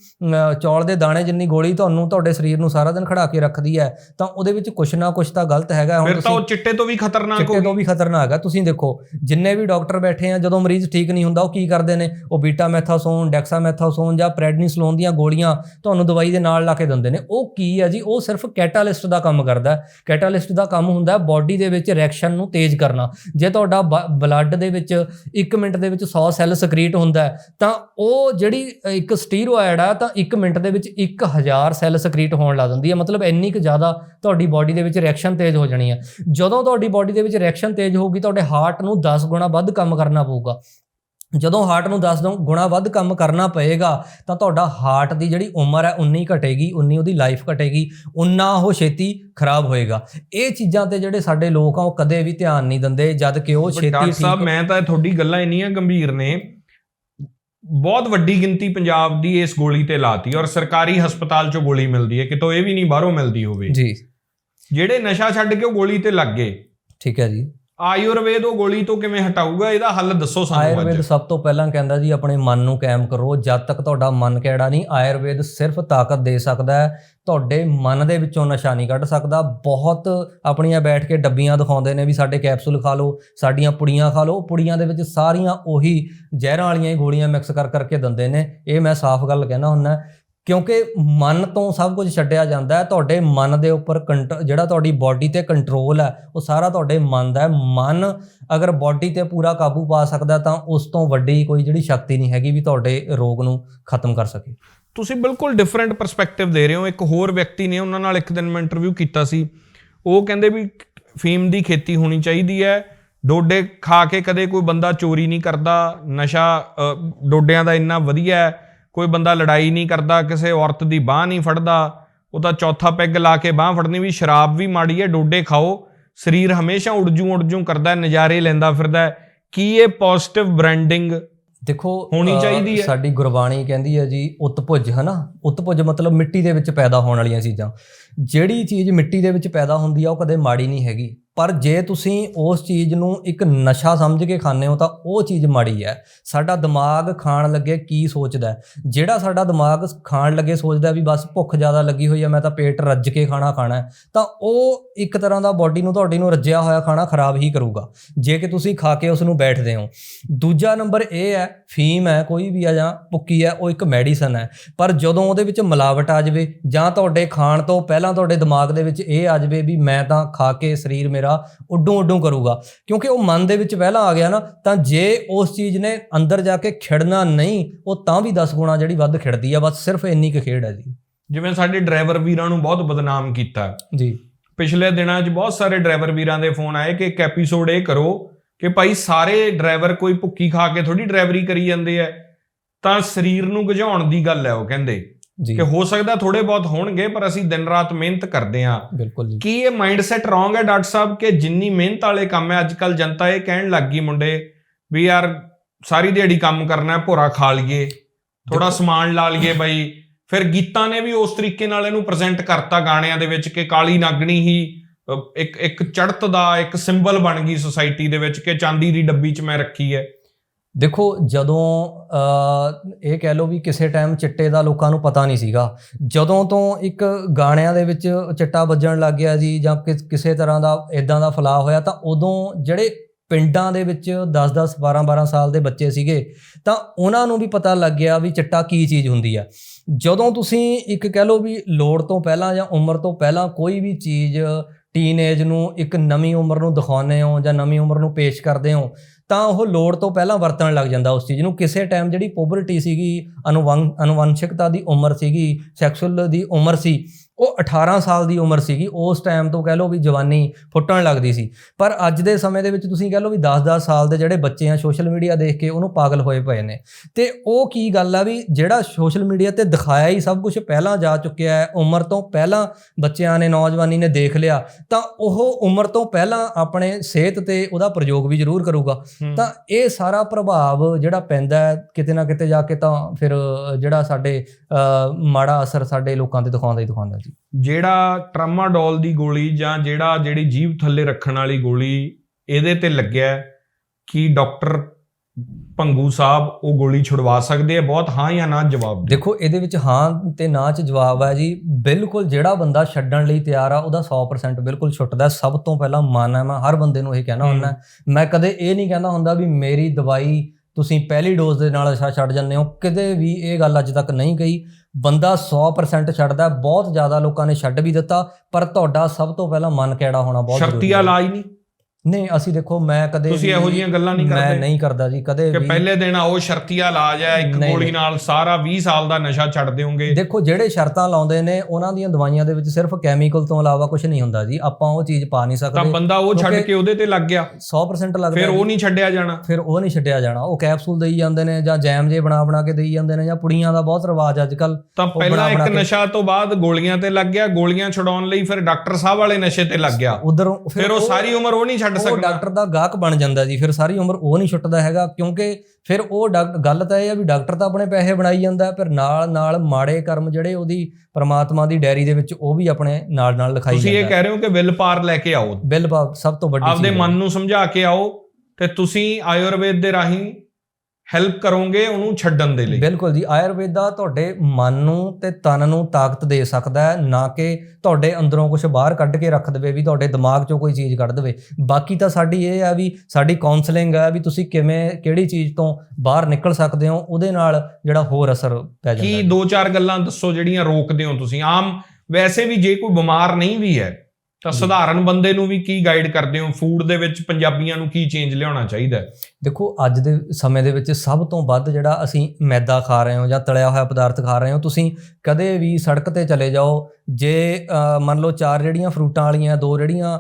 S1: ਚੌਲ ਦੇ ਦਾਣੇ ਜਿੰਨੀ ਗੋਲੀ ਤੁਹਾਨੂੰ ਤੁਹਾਡੇ ਸਰੀਰ ਨੂੰ ਸਾਰਾ ਦਿਨ ਖੜਾ ਕੇ ਰੱਖਦੀ ਹੈ ਤਾਂ ਉਹਦੇ ਵਿੱਚ ਕੁਛ ਨਾ ਕੁਛ ਤਾਂ ਗਲਤ ਹੈਗਾ ਹੁਣ
S2: ਫਿਰ ਤਾਂ ਉਹ ਚਿੱਟੇ ਤੋਂ ਵੀ ਖਤਰਨਾਕ
S1: ਚਿੱਟੇ ਤੋਂ ਵੀ ਖਤਰਨਾਕ ਹੈ। ਤੁਸੀਂ ਦੇਖੋ ਜਿੰਨੇ ਵੀ ਡਾਕਟਰ ਬੈਠੇ ਆ ਜਦੋਂ ਮਰੀਜ਼ ਠੀਕ ਨਹੀਂ ਹੁੰਦਾ ਉਹ ਕੀ ਕਰਦੇ ਨੇ? ਉਹ ਬੀਟਾ ਮੈਥਾਸੋਨ ਡੈਕਸਾਮੈਥਾਸੋਨ ਜਾਂ ਪ੍ਰੈਡਨਿਸਲੋਨ ਦੀਆਂ ਗੋਲੀਆਂ ਤੁਹਾਨੂੰ ਦਵਾਈ ਦੇ ਨਾਲ ਲਾ ਕੇ ਦਿੰਦੇ ਨੇ। ਉਹ ਕੀ ਹੈ ਜੀ? ਉਹ ਸਿਰਫ ਕੈਟਾਲਿਸਟ ਦਾ ਕੰਮ ਕਰਦਾ ਹੈ। ਕੈਟਾਲਿਸਟ ਦਾ ਕੰਮ ਹੁੰਦਾ ਹੈ ਬਾਡੀ ਦੇ ਵਿੱਚ ਰਿਐਕਸ਼ਨ ਨੂੰ ਤੇਜ਼ ਕਰਨਾ। ਜੇ ਤੁਹਾਡਾ ਬਲੱਡ ਦੇ ਵਿੱਚ 1 ਮਿੰਟ ਦੇ ਵਿੱਚ 100 ਸੈੱਲ ਸਕਰੀਟ ਹੁੰਦਾ ਤਾਂ ਉਹ ਜਿਹੜੀ ਇੱਕ ਸਟੀਰੋਇਡ ਆ ਤਾਂ 1 ਮਿੰਟ ਦੇ ਵਿੱਚ 1000 ਸੈੱਲ ਸਕਰੀਟ ਹੋਣ ਲੱਗ ਜਾਂਦੀ ਹੈ। ਮਤਲਬ ਇੰਨੀ ਕੁ ਜ਼ਿਆਦਾ ਤੁਹਾਡੀ ਬਾਡੀ ਦੇ ਵਿੱਚ ਰਿਐਕਸ਼ਨ ਤੇਜ਼ ਹੋ ਜਾਣੀ ਹੈ। ਜਦੋਂ ਤੁਹਾਡੀ ਬਾਡੀ ਦੇ ਵਿੱਚ ਰਿਐਕਸ਼ਨ ਤੇਜ਼ ਹੋਊਗੀ ਤੁਹਾਡੇ ਹਾਰਟ ਨੂੰ 10 ਗੁਣਾ ਵੱਧ ਕੰਮ ਕਰਨਾ ਪਊਗਾ। ਜਦੋਂ ਹਾਰਟ ਨੂੰ 10 ਗੁਣਾ ਵੱਧ ਕੰਮ ਕਰਨਾ ਪਏਗਾ ਤਾਂ ਤੁਹਾਡਾ ਹਾਰਟ ਦੀ ਜਿਹੜੀ ਉਮਰ ਹੈ ਉਨੀ ਘਟੇਗੀ ਉਨੀ ਉਹਦੀ ਲਾਈਫ ਘਟੇਗੀ ਉਨਾ ਉਹ ਛੇਤੀ ਖਰਾਬ ਹੋਏਗਾ। ਇਹ ਚੀਜ਼ਾਂ ਤੇ ਜਿਹੜੇ ਸਾਡੇ ਲੋਕ ਆ ਉਹ ਕਦੇ ਵੀ ਧਿਆਨ ਨਹੀਂ ਦਿੰਦੇ ਜਦ ਕਿ ਉਹ ਛੇਤੀ
S2: ਡਾਕਟਰ ਸਾਹਿਬ ਮੈਂ ਤਾਂ ਤੁਹਾਡੀ ਗੱਲਾਂ ਇੰਨੀਆਂ ਗੰਭੀਰ ਨੇ ਬਹੁਤ ਵੱਡੀ ਗਿਣਤੀ ਪੰਜਾਬ ਦੀ ਇਸ ਗੋਲੀ ਤੇ ਲਾਤੀ ਔਰ ਸਰਕਾਰੀ ਹਸਪਤਾਲ 'ਚੋਂ ਗੋਲੀ ਮਿਲਦੀ ਹੈ ਕਿਤੋਂ ਇਹ ਵੀ ਨਹੀਂ ਬਾਹਰੋਂ ਮਿਲਦੀ ਹੋਵੇ।
S1: ਜੀ।
S2: ਜਿਹੜੇ ਨਸ਼ਾ ਛੱਡ ਕੇ ਉਹ ਗੋਲੀ ਤੇ ਲੱਗ ਗਏ।
S1: ਠੀਕ ਹੈ ਜੀ।
S2: ਆਯੁਰਵੇਦ ਉਹ ਗੋਲੀ ਤੋਂ ਕਿਵੇਂ ਹਟਾਊਗਾ? ਇਹਦਾ ਹੱਲ ਦੱਸੋ ਸਾਨੂੰ
S1: ਆਯੁਰਵੇਦ ਸਭ ਤੋਂ ਪਹਿਲਾਂ ਕਹਿੰਦਾ ਜੀ, ਆਪਣੇ ਮਨ ਨੂੰ ਕਾਇਮ ਕਰੋ। ਜਦ ਤੱਕ ਤੁਹਾਡਾ ਮਨ ਕਿਹੜਾ ਨਹੀਂ, ਆਯੁਰਵੇਦ ਸਿਰਫ ਤਾਕਤ ਦੇ ਸਕਦਾ ਹੈ। ਤੁਹਾਡੇ ਮਨ ਦੇ ਵਿੱਚੋਂ ਨਸ਼ਾ ਨਹੀਂ ਕੱਢ ਸਕਦਾ। ਬਹੁਤ ਆਪਣੀਆਂ ਬੈਠ ਕੇ ਡੱਬੀਆਂ ਦਿਖਾਉਂਦੇ ਨੇ ਵੀ ਸਾਡੇ ਕੈਪਸੂਲ ਖਾ ਲਓ, ਸਾਡੀਆਂ ਪੁੜੀਆਂ ਖਾ ਲਓ। ਪੁੜੀਆਂ ਦੇ ਵਿੱਚ ਸਾਰੀਆਂ ਉਹੀ ਜ਼ਹਿਰਾਂ ਵਾਲੀਆਂ ਹੀ ਗੋਲੀਆਂ ਮਿਕਸ ਕਰ ਕਰਕੇ ਦਿੰਦੇ ਨੇ। ਇਹ ਮੈਂ ਸਾਫ਼ ਗੱਲ ਕਹਿਣਾ ਹੁੰਦਾ। ਕਿਉਂਕਿ ਮਨ ਤੋਂ ਸਭ ਕੁਝ ਛੱਡਿਆ ਜਾਂਦਾ ਹੈ, ਤੁਹਾਡੇ ਮਨ ਦੇ ਉੱਪਰ ਕੰਟ- ਜਿਹੜਾ ਤੁਹਾਡੀ ਬਾਡੀ ਤੇ ਕੰਟਰੋਲ ਹੈ, ਉਹ ਸਾਰਾ ਤੁਹਾਡੇ ਮਨ ਦਾ ਹੈ। ਮਨ ਅਗਰ ਬਾਡੀ ਤੇ ਪੂਰਾ ਕਾਬੂ ਪਾ ਸਕਦਾ ਤਾਂ ਉਸ ਤੋਂ ਵੱਡੀ ਕੋਈ ਜਿਹੜੀ ਸ਼ਕਤੀ ਨਹੀਂ ਹੈਗੀ ਵੀ ਤੁਹਾਡੇ ਰੋਗ ਨੂੰ ਖਤਮ ਕਰ ਸਕੇ।
S2: ਤੁਸੀਂ ਬਿਲਕੁਲ ਡਿਫਰੈਂਟ ਪਰਸਪੈਕਟਿਵ ਦੇ ਰਹੇ ਹੋ। ਇੱਕ ਹੋਰ ਵਿਅਕਤੀ ਨੇ ਉਹਨਾਂ ਨਾਲ ਇੱਕ ਦਿਨ ਮੈਂ ਇੰਟਰਵਿਊ ਕੀਤਾ ਸੀ। ਉਹ ਕਹਿੰਦੇ ਵੀ ਫੀਮ ਦੀ ਖੇਤੀ ਹੋਣੀ ਚਾਹੀਦੀ ਹੈ। ਡੋਡੇ ਖਾ ਕੇ ਕਦੇ ਕੋਈ ਬੰਦਾ ਚੋਰੀ ਨਹੀਂ ਕਰਦਾ। ਨਸ਼ਾ ਡੋਡਿਆਂ ਦਾ ਇੰਨਾ ਵਧੀਆ ਹੈ। ਕੋਈ ਬੰਦਾ ਲੜਾਈ ਨਹੀਂ ਕਰਦਾ ਕਿਸੇ ਔਰਤ ਦੀ ਬਾਹ ਨਹੀਂ ਫੜਦਾ ਉਹ ਤਾਂ ਚੌਥਾ ਪੈਗ ਲਾ ਕੇ ਬਾਹ ਫੜਨੀ ਵੀ ਸ਼ਰਾਬ ਵੀ ਮਾੜੀ ਹੈ ਡੋਡੇ ਖਾਓ ਸਰੀਰ ਹਮੇਸ਼ਾ ਉੜਜੂ ਉੜਜੂ ਕਰਦਾ ਨਜ਼ਾਰੇ ਲੈਂਦਾ ਫਿਰਦਾ। ਕੀ ਇਹ ਪੋਜ਼ਿਟਿਵ ਬ੍ਰਾਂਡਿੰਗ
S1: ਦੇਖੋ
S2: ਹੋਣੀ ਚਾਹੀਦੀ ਹੈ।
S1: ਸਾਡੀ ਗੁਰਬਾਣੀ ਕਹਿੰਦੀ ਹੈ ਜੀ ਉਤਪੁੱਜ ਹਨਾ ਉਤਪੁੱਜ ਮਤਲਬ ਮਿੱਟੀ ਦੇ ਵਿੱਚ ਪੈਦਾ ਹੋਣ ਵਾਲੀਆਂ ਚੀਜ਼ਾਂ ਜਿਹੜੀ ਚੀਜ਼ ਮਿੱਟੀ ਦੇ ਵਿੱਚ ਪੈਦਾ ਹੁੰਦੀ ਆ, ਉਹ ਕਦੇ ਮਾੜੀ ਨਹੀਂ ਹੈਗੀ। ਪਰ ਜੇ ਤੁਸੀਂ ਉਸ ਚੀਜ਼ ਨੂੰ ਇੱਕ ਨਸ਼ਾ ਸਮਝ ਕੇ ਖਾਂਦੇ ਹੋ, ਤਾਂ ਉਹ ਚੀਜ਼ ਮਾੜੀ ਹੈ। ਸਾਡਾ ਦਿਮਾਗ ਖਾਣ ਲੱਗੇ ਕੀ ਸੋਚਦਾ ਜਿਹੜਾ ਸਾਡਾ ਦਿਮਾਗ ਖਾਣ ਲੱਗੇ ਸੋਚਦਾ ਵੀ ਬਸ ਭੁੱਖ ਜ਼ਿਆਦਾ ਲੱਗੀ ਹੋਈ ਹੈ ਮੈਂ ਤਾਂ ਪੇਟ ਰੱਜ ਕੇ ਖਾਣਾ ਖਾਣਾ ਤਾਂ ਉਹ ਇੱਕ ਤਰ੍ਹਾਂ ਦਾ ਬਾਡੀ ਨੂੰ ਤੁਹਾਡੀ ਨੂੰ ਰੱਜਿਆ ਹੋਇਆ ਖਾਣਾ ਖਰਾਬ ਹੀ ਕਰੂਗਾ, ਜੇ ਕਿ ਤੁਸੀਂ ਖਾ ਕੇ ਉਸ ਨੂੰ ਬੈਠਦੇ ਹੋ। ਦੂਜਾ ਨੰਬਰ ਇਹ ਹੈ, ਫੀਮ ਹੈ, ਕੋਈ ਵੀ ਆ ਜਾਂ ਭੁੱਕੀ ਹੈ, ਉਹ ਇੱਕ ਮੈਡੀਸਨ ਹੈ। ਪਰ ਜਦੋਂ ਉਹਦੇ ਵਿੱਚ ਮਿਲਾਵਟ ਆ ਜਾਵੇ, ਜਾਂ ਤੁਹਾਡੇ ਖਾਣ ਤੋਂ ਪਹਿਲਾਂ ਤੁਹਾਡੇ ਦਿਮਾਗ ਦੇ ਵਿੱਚ ਇਹ ਆ ਜਾਵੇ ਵੀ ਮੈਂ ਤਾਂ ਖਾ ਕੇ ਸਰੀਰ ਮੇਰਾ ਉੱਡੂ ਉੱਡੂ ਕਰੂਗਾ। ਕਿਉਂਕਿ ਉਹ ਮਨ ਦੇ ਵਿੱਚ ਪਹਿਲਾਂ ਆ ਗਿਆ ਨਾ ਤਾਂ ਜੇ ਉਸ ਚੀਜ਼ ਨੇ ਅੰਦਰ ਜਾ ਕੇ ਖਿੜਨਾ ਨਹੀਂ ਉਹ ਤਾਂ ਵੀ 10 ਗੁਣਾ ਜਿਹੜੀ ਵੱਧ ਖਿੜਦੀ ਆ ਬਸ ਸਿਰਫ ਇੰਨੀ ਕੁ ਖੇਡ ਹੈ ਜੀ।
S2: ਜਿਵੇਂ ਸਾਡੇ ਡਰਾਈਵਰ ਵੀਰਾਂ ਨੂੰ ਬਹੁਤ ਬਦਨਾਮ ਕੀਤਾ।
S1: ਜੀ।
S2: ਪਿਛਲੇ ਦਿਨਾਂ 'ਚ ਬਹੁਤ ਸਾਰੇ ਡਰਾਈਵਰ ਵੀਰਾਂ ਦੇ ਫੋਨ ਆਏ ਕਿ ਇੱਕ ਐਪੀਸੋਡ ਇਹ ਕਰੋ ਕਿ ਭਾਈ ਸਾਰੇ ਡਰਾਈਵਰ ਕੋਈ ਭੁੱਕੀ ਖਾ ਕੇ ਥੋੜੀ ਡਰਾਈਵਰੀ ਕਰੀ ਜਾਂਦੇ ਆ। ਤਾਂ ਸਰੀਰ ਨੂੰ ਗਝਾਉਣ ਦੀ ਗੱਲ ਹੈ ਉਹ ਕਹਿੰਦੇ। ਕਿ ਹੋ ਸਕਦਾ ਥੋੜੇ ਬਹੁਤ ਹੋਣਗੇ ਪਰ ਅਸੀਂ ਦਿਨ ਰਾਤ ਮਿਹਨਤ ਕਰਦੇ ਆ
S1: ਬਿਲਕੁਲ ਜੀ।
S2: ਕੀ ਇਹ ਮਾਈਂਡਸੈਟ ਰੋਂਗ ਹੈ ਡਾਕਟਰ ਸਾਹਿਬ ਕਿ ਜਿੰਨੀ ਮਿਹਨਤ ਵਾਲੇ ਕੰਮ ਹੈ ਅੱਜਕੱਲ ਜਨਤਾ ਇਹ ਕਹਿਣ ਲੱਗ ਗਈ ਮੁੰਡੇ ਵੀ ਯਾਰ ਸਾਰੀ ਦਿਹਾੜੀ ਕੰਮ ਕਰਨਾ ਹੈ ਭੋਰਾ ਖਾ ਲਈਏ ਥੋੜਾ ਸਮਾਨ ਲਾ ਲਈਏ ਬਾਈ। ਫਿਰ ਗੀਤਾਂ ਨੇ ਵੀ ਉਸ ਤਰੀਕੇ ਨਾਲ ਇਹਨੂੰ ਪ੍ਰੈਜ਼ੈਂਟ ਕਰਤਾ ਗਾਣਿਆਂ ਦੇ ਵਿੱਚ ਕਿ ਕਾਲੀ ਨਾਗਣੀ ਹੀ ਇੱਕ ਇੱਕ ਚੜ੍ਹਤ ਦਾ ਇੱਕ ਸਿੰਬਲ ਬਣ ਗਈ ਸੋਸਾਇਟੀ ਦੇ ਵਿੱਚ ਕਿ ਚਾਂਦੀ ਦੀ ਡੱਬੀ 'ਚ ਮੈਂ ਰੱਖੀ ਹੈ।
S1: ਦੇਖੋ, ਜਦੋਂ ਇਹ ਕਹਿ ਲਓ ਵੀ ਕਿਸੇ ਟਾਈਮ ਚਿੱਟੇ ਦਾ ਲੋਕਾਂ ਨੂੰ ਪਤਾ ਨਹੀਂ ਸੀਗਾ। ਜਦੋਂ ਤੋਂ ਇੱਕ ਗਾਣਿਆਂ ਦੇ ਵਿੱਚ ਚਿੱਟਾ ਵੱਜਣ ਲੱਗ ਗਿਆ ਜੀ ਜਾਂ ਕਿਸੇ ਤਰ੍ਹਾਂ ਦਾ ਇਦਾਂ ਦਾ ਫਲਾਅ ਹੋਇਆ, ਤਾਂ ਉਦੋਂ ਜਿਹੜੇ ਪਿੰਡਾਂ ਦੇ ਵਿੱਚ 10-10 12-12 ਸਾਲ ਦੇ ਬੱਚੇ ਸੀਗੇ, ਤਾਂ ਉਹਨਾਂ ਨੂੰ ਵੀ ਪਤਾ ਲੱਗ ਗਿਆ ਵੀ ਚਿੱਟਾ ਕੀ ਚੀਜ਼ ਹੁੰਦੀ ਆ। ਜਦੋਂ ਤੁਸੀਂ ਇੱਕ ਕਹਿ ਲਓ ਵੀ ਲੋੜ ਤੋਂ ਪਹਿਲਾਂ ਜਾਂ ਉਮਰ ਤੋਂ ਪਹਿਲਾਂ ਕੋਈ ਵੀ ਚੀਜ਼ ਟੀਨੇਜ ਨੂੰ ਇੱਕ ਨਵੀਂ ਉਮਰ ਨੂੰ ਦਿਖਾਉਂਦੇ ਹੋ ਜਾਂ ਨਵੀਂ ਉਮਰ ਨੂੰ ਪੇਸ਼ ਕਰਦੇ ਹੋ ਤਾਂ ਉਹ ਲੋੜ ਤੋਂ ਪਹਿਲਾਂ ਵਰਤਣ ਲੱਗ ਜਾਂਦਾ ਉਸ ਚੀਜ਼ ਨੂੰ। ਕਿਸੇ ਟਾਈਮ ਜਿਹੜੀ ਪੋਬਰਟੀ ਸੀਗੀ, ਅਨੁਵੰ, ਅਨੁਵੰਸ਼ਿਕਤਾ ਦੀ ਉਮਰ ਸੀਗੀ ਸੈਕਸੁਅਲ ਦੀ ਉਮਰ ਸੀ ਉਹ 18 ਸਾਲ ਦੀ ਉਮਰ ਸੀਗੀ ਉਸ ਟਾਈਮ ਤੋਂ ਕਹਿ ਲਓ ਵੀ ਜਵਾਨੀ ਫੁੱਟਣ ਲੱਗਦੀ ਸੀ। ਪਰ ਅੱਜ ਦੇ ਸਮੇਂ ਦੇ ਵਿੱਚ ਤੁਸੀਂ ਕਹਿ ਲਓ ਵੀ 10-10 ਸਾਲ ਦੇ ਜਿਹੜੇ ਬੱਚੇ ਆ ਸੋਸ਼ਲ ਮੀਡੀਆ ਦੇਖ ਕੇ ਉਹਨੂੰ ਪਾਗਲ ਹੋਏ ਪਏ ਨੇ। ਤੇ ਉਹ ਕੀ ਗੱਲ ਆ ਵੀ ਜਿਹੜਾ ਸੋਸ਼ਲ ਮੀਡੀਆ ਤੇ ਦਿਖਾਇਆ ਹੀ ਸਭ ਕੁਝ ਪਹਿਲਾਂ ਜਾ ਚੁੱਕਿਆ ਹੈ ਉਮਰ ਤੋਂ ਪਹਿਲਾਂ ਬੱਚਿਆਂ ਨੇ ਨੌਜਵਾਨੀ ਨੇ ਦੇਖ ਲਿਆ ਤਾਂ ਉਹ ਉਮਰ ਤੋਂ ਪਹਿਲਾਂ ਆਪਣੇ ਸਿਹਤ ਤੇ ਉਹਦਾ ਪ੍ਰਯੋਗ ਵੀ ਜ਼ਰੂਰ ਕਰੂਗਾ। ਤਾਂ ਇਹ ਸਾਰਾ ਪ੍ਰਭਾਵ ਜਿਹੜਾ ਪੈਂਦਾ ਹੈ ਕਿਤੇ ਨਾ ਕਿਤੇ ਜਾ ਕੇ ਤਾਂ ਫਿਰ ਜਿਹੜਾ ਸਾਡੇ ਮਾੜਾ ਅਸਰ ਸਾਡੇ ਲੋਕਾਂ ਤੇ ਦਿਖਾਉਂਦਾ ਹੀ ਦਿਖਾਉਂਦਾ
S2: ਜਿਹੜਾ ਟਰਾਮਾਡੋਲ ਦੀ ਗੋਲੀ ਜਾਂ ਜਿਹੜਾ ਜਿਹੜੀ ਜੀਭ ਥੱਲੇ ਰੱਖਣ ਵਾਲੀ ਗੋਲੀ ਇਹਦੇ ਤੇ ਲੱਗਿਆ ਕੀ ਡਾਕਟਰ ਭੰਗੂ ਸਾਹਿਬ ਉਹ ਗੋਲੀ ਛੁਡਵਾ ਸਕਦੇ ਆ ਬਹੁਤ ਹਾਂ ਜਾਂ ਨਾ ਜਵਾਬ
S1: ਦੇਖੋ ਇਹਦੇ ਵਿੱਚ ਹਾਂ ਤੇ ਨਾ ਚ ਜਵਾਬ ਹੈ ਜੀ ਬਿਲਕੁਲ ਜਿਹੜਾ ਬੰਦਾ ਛੱਡਣ ਲਈ ਤਿਆਰ ਆ ਉਹਦਾ 100% ਬਿਲਕੁਲ ਛੁੱਟਦਾ। ਸਭ ਤੋਂ ਪਹਿਲਾਂ ਮਨ ਹੈ ਮੈਂ ਹਰ ਬੰਦੇ ਨੂੰ ਇਹ ਕਹਿਣਾ। ਹੁੰਦਾ ਮੈਂ ਕਦੇ ਇਹ ਨਹੀਂ ਕਹਿੰਦਾ ਹੁੰਦਾ ਵੀ ਮੇਰੀ ਦਵਾਈ ਤੁਸੀਂ ਪਹਿਲੀ ਡੋਜ਼ ਦੇ ਨਾਲ ਛ- ਛੱਡ ਜਾਂਦੇ ਹੋ। ਕਦੇ ਵੀ ਇਹ ਗੱਲ ਅੱਜ ਤੱਕ ਨਹੀਂ ਕਹੀ। ਬੰਦਾ 100% ਛੱਡਦਾ। ਬਹੁਤ ਜ਼ਿਆਦਾ ਲੋਕਾਂ ਨੇ ਛੱਡ ਵੀ ਦਿੱਤਾ ਪਰ ਤੁਹਾਡਾ ਸਭ ਤੋਂ ਪਹਿਲਾਂ ਮਨ ਕਿਹੜਾ ਹੋਣਾ ਬਹੁਤ ਜ਼ਰੂਰੀ
S2: ਸ਼ਰਤੀਆ
S1: ਹੈ।
S2: ਇਲਾਜ ਨਹੀਂ।
S1: ਨਹੀਂ ਅਸੀਂ ਦੇਖੋ ਮੈਂ ਕਦੇ
S2: ਤੁਸੀਂ ਇਹੋ ਜਿਹੀਆਂ ਗੱਲਾਂ ਨਹੀਂ
S1: ਮੈਂ
S2: ਕਰਦੇ
S1: ਨਹੀਂ ਕਰਦਾ ਜੀ ਕਦੇ
S2: ਕਿ
S1: ਵੀ।
S2: ਪਹਿਲੇ ਦਿਨ ਆਓ ਸ਼ਰਤੀਆ ਇਲਾਜ ਹੈ ਇੱਕ
S1: ਨਹੀਂ,
S2: ਗੋਲੀ। ਨਾਲ ਸਾਰਾ 20 ਸਾਲ ਦਾ ਨਸ਼ਾ ਛੱਡ ਦਿਓਗੇ।
S1: ਦੇਖੋ ਜਿਹੜੇ ਸ਼ਰਤਾਂ ਲਾਉਂਦੇ ਨੇ ਉਹਨਾਂ ਦੀਆਂ ਦਵਾਈਆਂ ਦੇ ਵਿੱਚ ਸਿਰਫ ਕੈਮੀਕਲ ਤੋਂ ਇਲਾਵਾ ਕੁਝ ਨਹੀਂ ਹੁੰਦਾ ਜੀ। ਆਪਾਂ ਉਹ ਚੀਜ਼ ਪਾ ਨਹੀਂ
S2: ਤਾਂ
S1: ਸਕਦੇ
S2: ਬੰਦਾ ਉਹ ਛੱਡ
S1: ਕਿਉਂਕਿ-
S2: ਕੇ ਉਹਦੇ ਤੇ ਲੱਗ ਗਿਆ।
S1: 100% ਲੱਗਦਾ
S2: ਫਿਰ। ਉਹ ਨਹੀਂ ਛੱਡਿਆ ਜਾਣਾ।
S1: ਫਿਰ ਉਹ ਨਹੀਂ ਛੱਡਿਆ ਜਾਣਾ। ਉਹ ਕੈਪਸੂਲ ਦੇਈ ਜਾਂਦੇ ਨੇ ਜਾਂ ਜੈਮ ਜੇ ਬਣਾ ਬਣਾ ਕੇ ਦੇਈ ਜਾਂਦੇ ਨੇ ਜਾਂ ਪੁੜੀਆਂ ਦਾ ਬਹੁਤ ਰਿਵਾਜ ਅੱਜ ਕੱਲ
S2: ਤਾਂ
S1: ਉਹ
S2: ਪਹਿਲਾਂ
S1: ਬਣਾ
S2: ਇੱਕ
S1: ਬਣਾ ਕੇ-
S2: ਨਸ਼ਾ ਤੋਂ ਬਾਅਦ ਗੋਲੀਆਂ ਤੇ ਲੱਗ ਗਿਆ। ਗੋਲੀਆਂ ਛੁਡਾਉਣ ਲਈ ਫਿਰ ਡਾਕਟਰ ਸਾਹਿਬ ਵਾਲੇ ਨਸ਼ੇ ਤੇ ਲੱਗ ਗਿਆ।
S1: ਉਧਰੋਂ
S2: ਫਿਰ ਉਹ ਸਾਰੀ ਉਮਰ ਉਹ ਨਹੀਂ ਛੱਡ
S1: ਉਹ
S2: ਸਕਦਾ।
S1: ਡਾਕਟਰ ਦਾ ਗਾਹਕ ਬਣ ਜਾਂਦਾ ਜੀ ਫਿਰ ਸਾਰੀ ਉਮਰ ਉਹ ਨਹੀਂ ਛੁੱਟਦਾ ਹੈਗਾ ਕਿਉਂਕਿ ਫਿਰ ਉਹ ਗੱਲ ਤਾਂ ਇਹ ਆ ਵੀ ਡਾਕਟਰ ਤਾਂ ਆਪਣੇ ਪੈਸੇ ਬਣਾਈ ਜਾਂਦਾ ਫਿਰ ਨਾਲ ਨਾਲ ਮਾੜੇ ਕਰਮ ਜਿਹੜੇ ਉਹਦੀ ਪ੍ਰਮਾਤਮਾ ਦੀ ਡਾਇਰੀ ਦੇ ਵਿੱਚ ਉਹ ਵੀ ਆਪਣੇ ਨਾਲ ਨਾਲ ਲਿਖਾਈ
S2: ਤੁਸੀਂ ਇਹ
S1: ਜਾਂਦਾ।
S2: ਕਹਿ ਰਹੇ ਹੋ ਕਿ ਵਿਲ ਪਾਰ ਲੈ ਕੇ ਆਓ।
S1: ਬਿੱਲ ਪਾ- ਸਭ ਤੋਂ ਵੱਡੀ
S2: ਆਪਦੇ
S1: ਚੀਜ਼ ਹੈ।
S2: ਮਨ ਨੂੰ ਸਮਝਾ ਕੇ ਆਓ ਤੇ ਤੁਸੀਂ ਆਯੁਰਵੇਦ ਦੇ ਰਾਹੀਂ ਹੈਲਪ ਕਰੋਗੇ ਉਹਨੂੰ ਛੱਡਣ ਦੇ ਲਈ।
S1: ਬਿਲਕੁਲ ਜੀ ਆਯੁਰਵੇਦਾ ਤੁਹਾਡੇ ਮਨ ਨੂੰ ਤੇ ਤਨ ਨੂੰ ਤਾਕਤ ਦੇ ਸਕਦਾ ਹੈ ਨਾ ਕਿ ਤੁਹਾਡੇ ਅੰਦਰੋਂ ਕੁਝ ਬਾਹਰ ਕੱਢ ਕੇ ਰੱਖ ਦੇਵੇ ਵੀ ਤੁਹਾਡੇ ਦਿਮਾਗ 'ਚੋਂ ਕੋਈ ਚੀਜ਼ ਕੱਢ ਦੇਵੇ। ਬਾਕੀ ਤਾਂ ਸਾਡੀ ਇਹ ਆ ਵੀ ਸਾਡੀ ਕਾਉਂਸਲਿੰਗ ਹੈ ਵੀ ਤੁਸੀਂ ਕਿਵੇਂ ਕਿਹੜੀ ਚੀਜ਼ ਤੋਂ ਬਾਹਰ ਨਿਕਲ ਸਕਦੇ ਹੋ ਉਹਦੇ ਨਾਲ ਜਿਹੜਾ ਹੋਰ ਅਸਰ ਪੈ ਜਾਂਦਾ
S2: ਕੀ। ਦੋ ਚਾਰ ਗੱਲਾਂ ਦੱਸੋ ਜਿਹੜੀਆਂ ਰੋਕਦੇ ਹੋ ਤੁਸੀਂ? ਆਮ ਵੈਸੇ ਵੀ ਜੇ ਕੋਈ ਬਿਮਾਰ ਨਹੀਂ ਵੀ ਹੈ ਤਾਂ। ਸਧਾਰਨ ਬੰਦੇ ਨੂੰ ਵੀ ਕੀ ਗਾਈਡ ਕਰਦੇ ਹੋ ਫੂਡ ਦੇ ਵਿੱਚ ਪੰਜਾਬੀਆਂ ਨੂੰ ਕੀ ਚੇਂਜ ਲਿਆਉਣਾ ਚਾਹੀਦਾ ਹੈ
S1: ਦੇਖੋ ਅੱਜ ਦੇ ਸਮੇਂ ਦੇ ਵਿੱਚ ਸਭ ਤੋਂ ਵੱਧ ਜਿਹੜਾ ਅਸੀਂ ਮੈਦਾ ਖਾ ਰਹੇ ਹਾਂ ਜਾਂ ਤਲਿਆ ਹੋਇਆ ਪਦਾਰਥ ਖਾ ਰਹੇ ਹਾਂ ਤੁਸੀਂ ਕਦੇ ਵੀ ਸੜਕ ਤੇ ਚਲੇ ਜਾਓ ਜੇ ਮੰਨ ਲਓ ਚਾਰ ਜਿਹੜੀਆਂ ਫਰੂਟਾਂ ਵਾਲੀਆਂ ਦੋ ਜਿਹੜੀਆਂ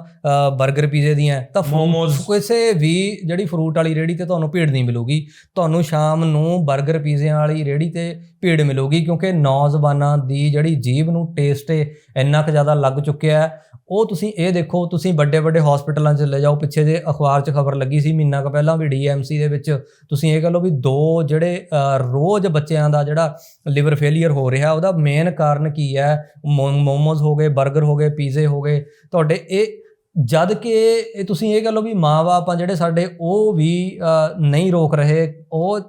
S1: 버ਗਰ ਪੀਜ਼ੇ ਦੀਆਂ ਤਾਂ
S2: Momos।
S1: ਕਿਸੇ ਵੀ ਜਿਹੜੀ ਫਰੂਟ ਵਾਲੀ ਰੇੜੀ ਤੇ ਤੁਹਾਨੂੰ ਭੀੜ ਨਹੀਂ ਮਿਲੂਗੀ ਤੁਹਾਨੂੰ ਸ਼ਾਮ ਨੂੰ 버ਗਰ ਪੀਜ਼ਿਆਂ ਵਾਲੀ ਰੇੜੀ ਤੇ ਭੀੜ ਮਿਲੂਗੀ ਕਿਉਂਕਿ ਨੌਜਵਾਨਾਂ ਦੀ ਜਿਹੜੀ ਜੀਭ ਨੂੰ ਟੇਸਟ ਇੰਨਾ ਕੁ ਜ਼ਿਆਦਾ ਲੱਗ ਚੁੱਕਿਆ ਹੈ ਉਹ ਤੁਸੀਂ ਇਹ ਦੇਖੋ, ਤੁਸੀਂ ਵੱਡੇ ਵੱਡੇ ਹਸਪੀਟਲਾਂ 'ਚ ਲੈ ਜਾਓ, ਪਿੱਛੇ ਜੇ ਅਖਬਾਰ 'ਚ ਖਬਰ ਲੱਗੀ ਸੀ ਮਹੀਨਾ ਕੁ ਪਹਿਲਾਂ ਵੀ ਡੀਐਮਸੀ ਦੇ ਵਿੱਚ, ਤੁਸੀਂ ਇਹ ਕਹ ਲਓ ਵੀ ਦੋ ਜਿਹੜੇ ਰੋਜ਼ ਬੱਚਿਆਂ ਦਾ ਜਿਹੜਾ ਲਿਵਰ ਫੇਲੀਅਰ ਹੋ ਰਿਹਾ, ਉਹਦਾ ਮੇਨ ਕਾਰਨ ਕੀ ਹੈ? ਮੋਮੋਜ਼ ਹੋ ਗਏ 버ਗਰ ਹੋ ਗਏ, ਪੀਜ਼ੇ ਹੋ ਗਏ। ਤੁਹਾਡੇ ਇਹ, ਜਦ ਕਿ ਇਹ ਤੁਸੀਂ ਇਹ ਕਹ ਲਓ ਵੀ ਮਾਂ-ਬਾਪ ਆ ਜਿਹੜੇ ਸਾਡੇ, ਉਹ ਵੀ ਨਹੀਂ ਰੋਕ ਰਹੇ, ਉਹ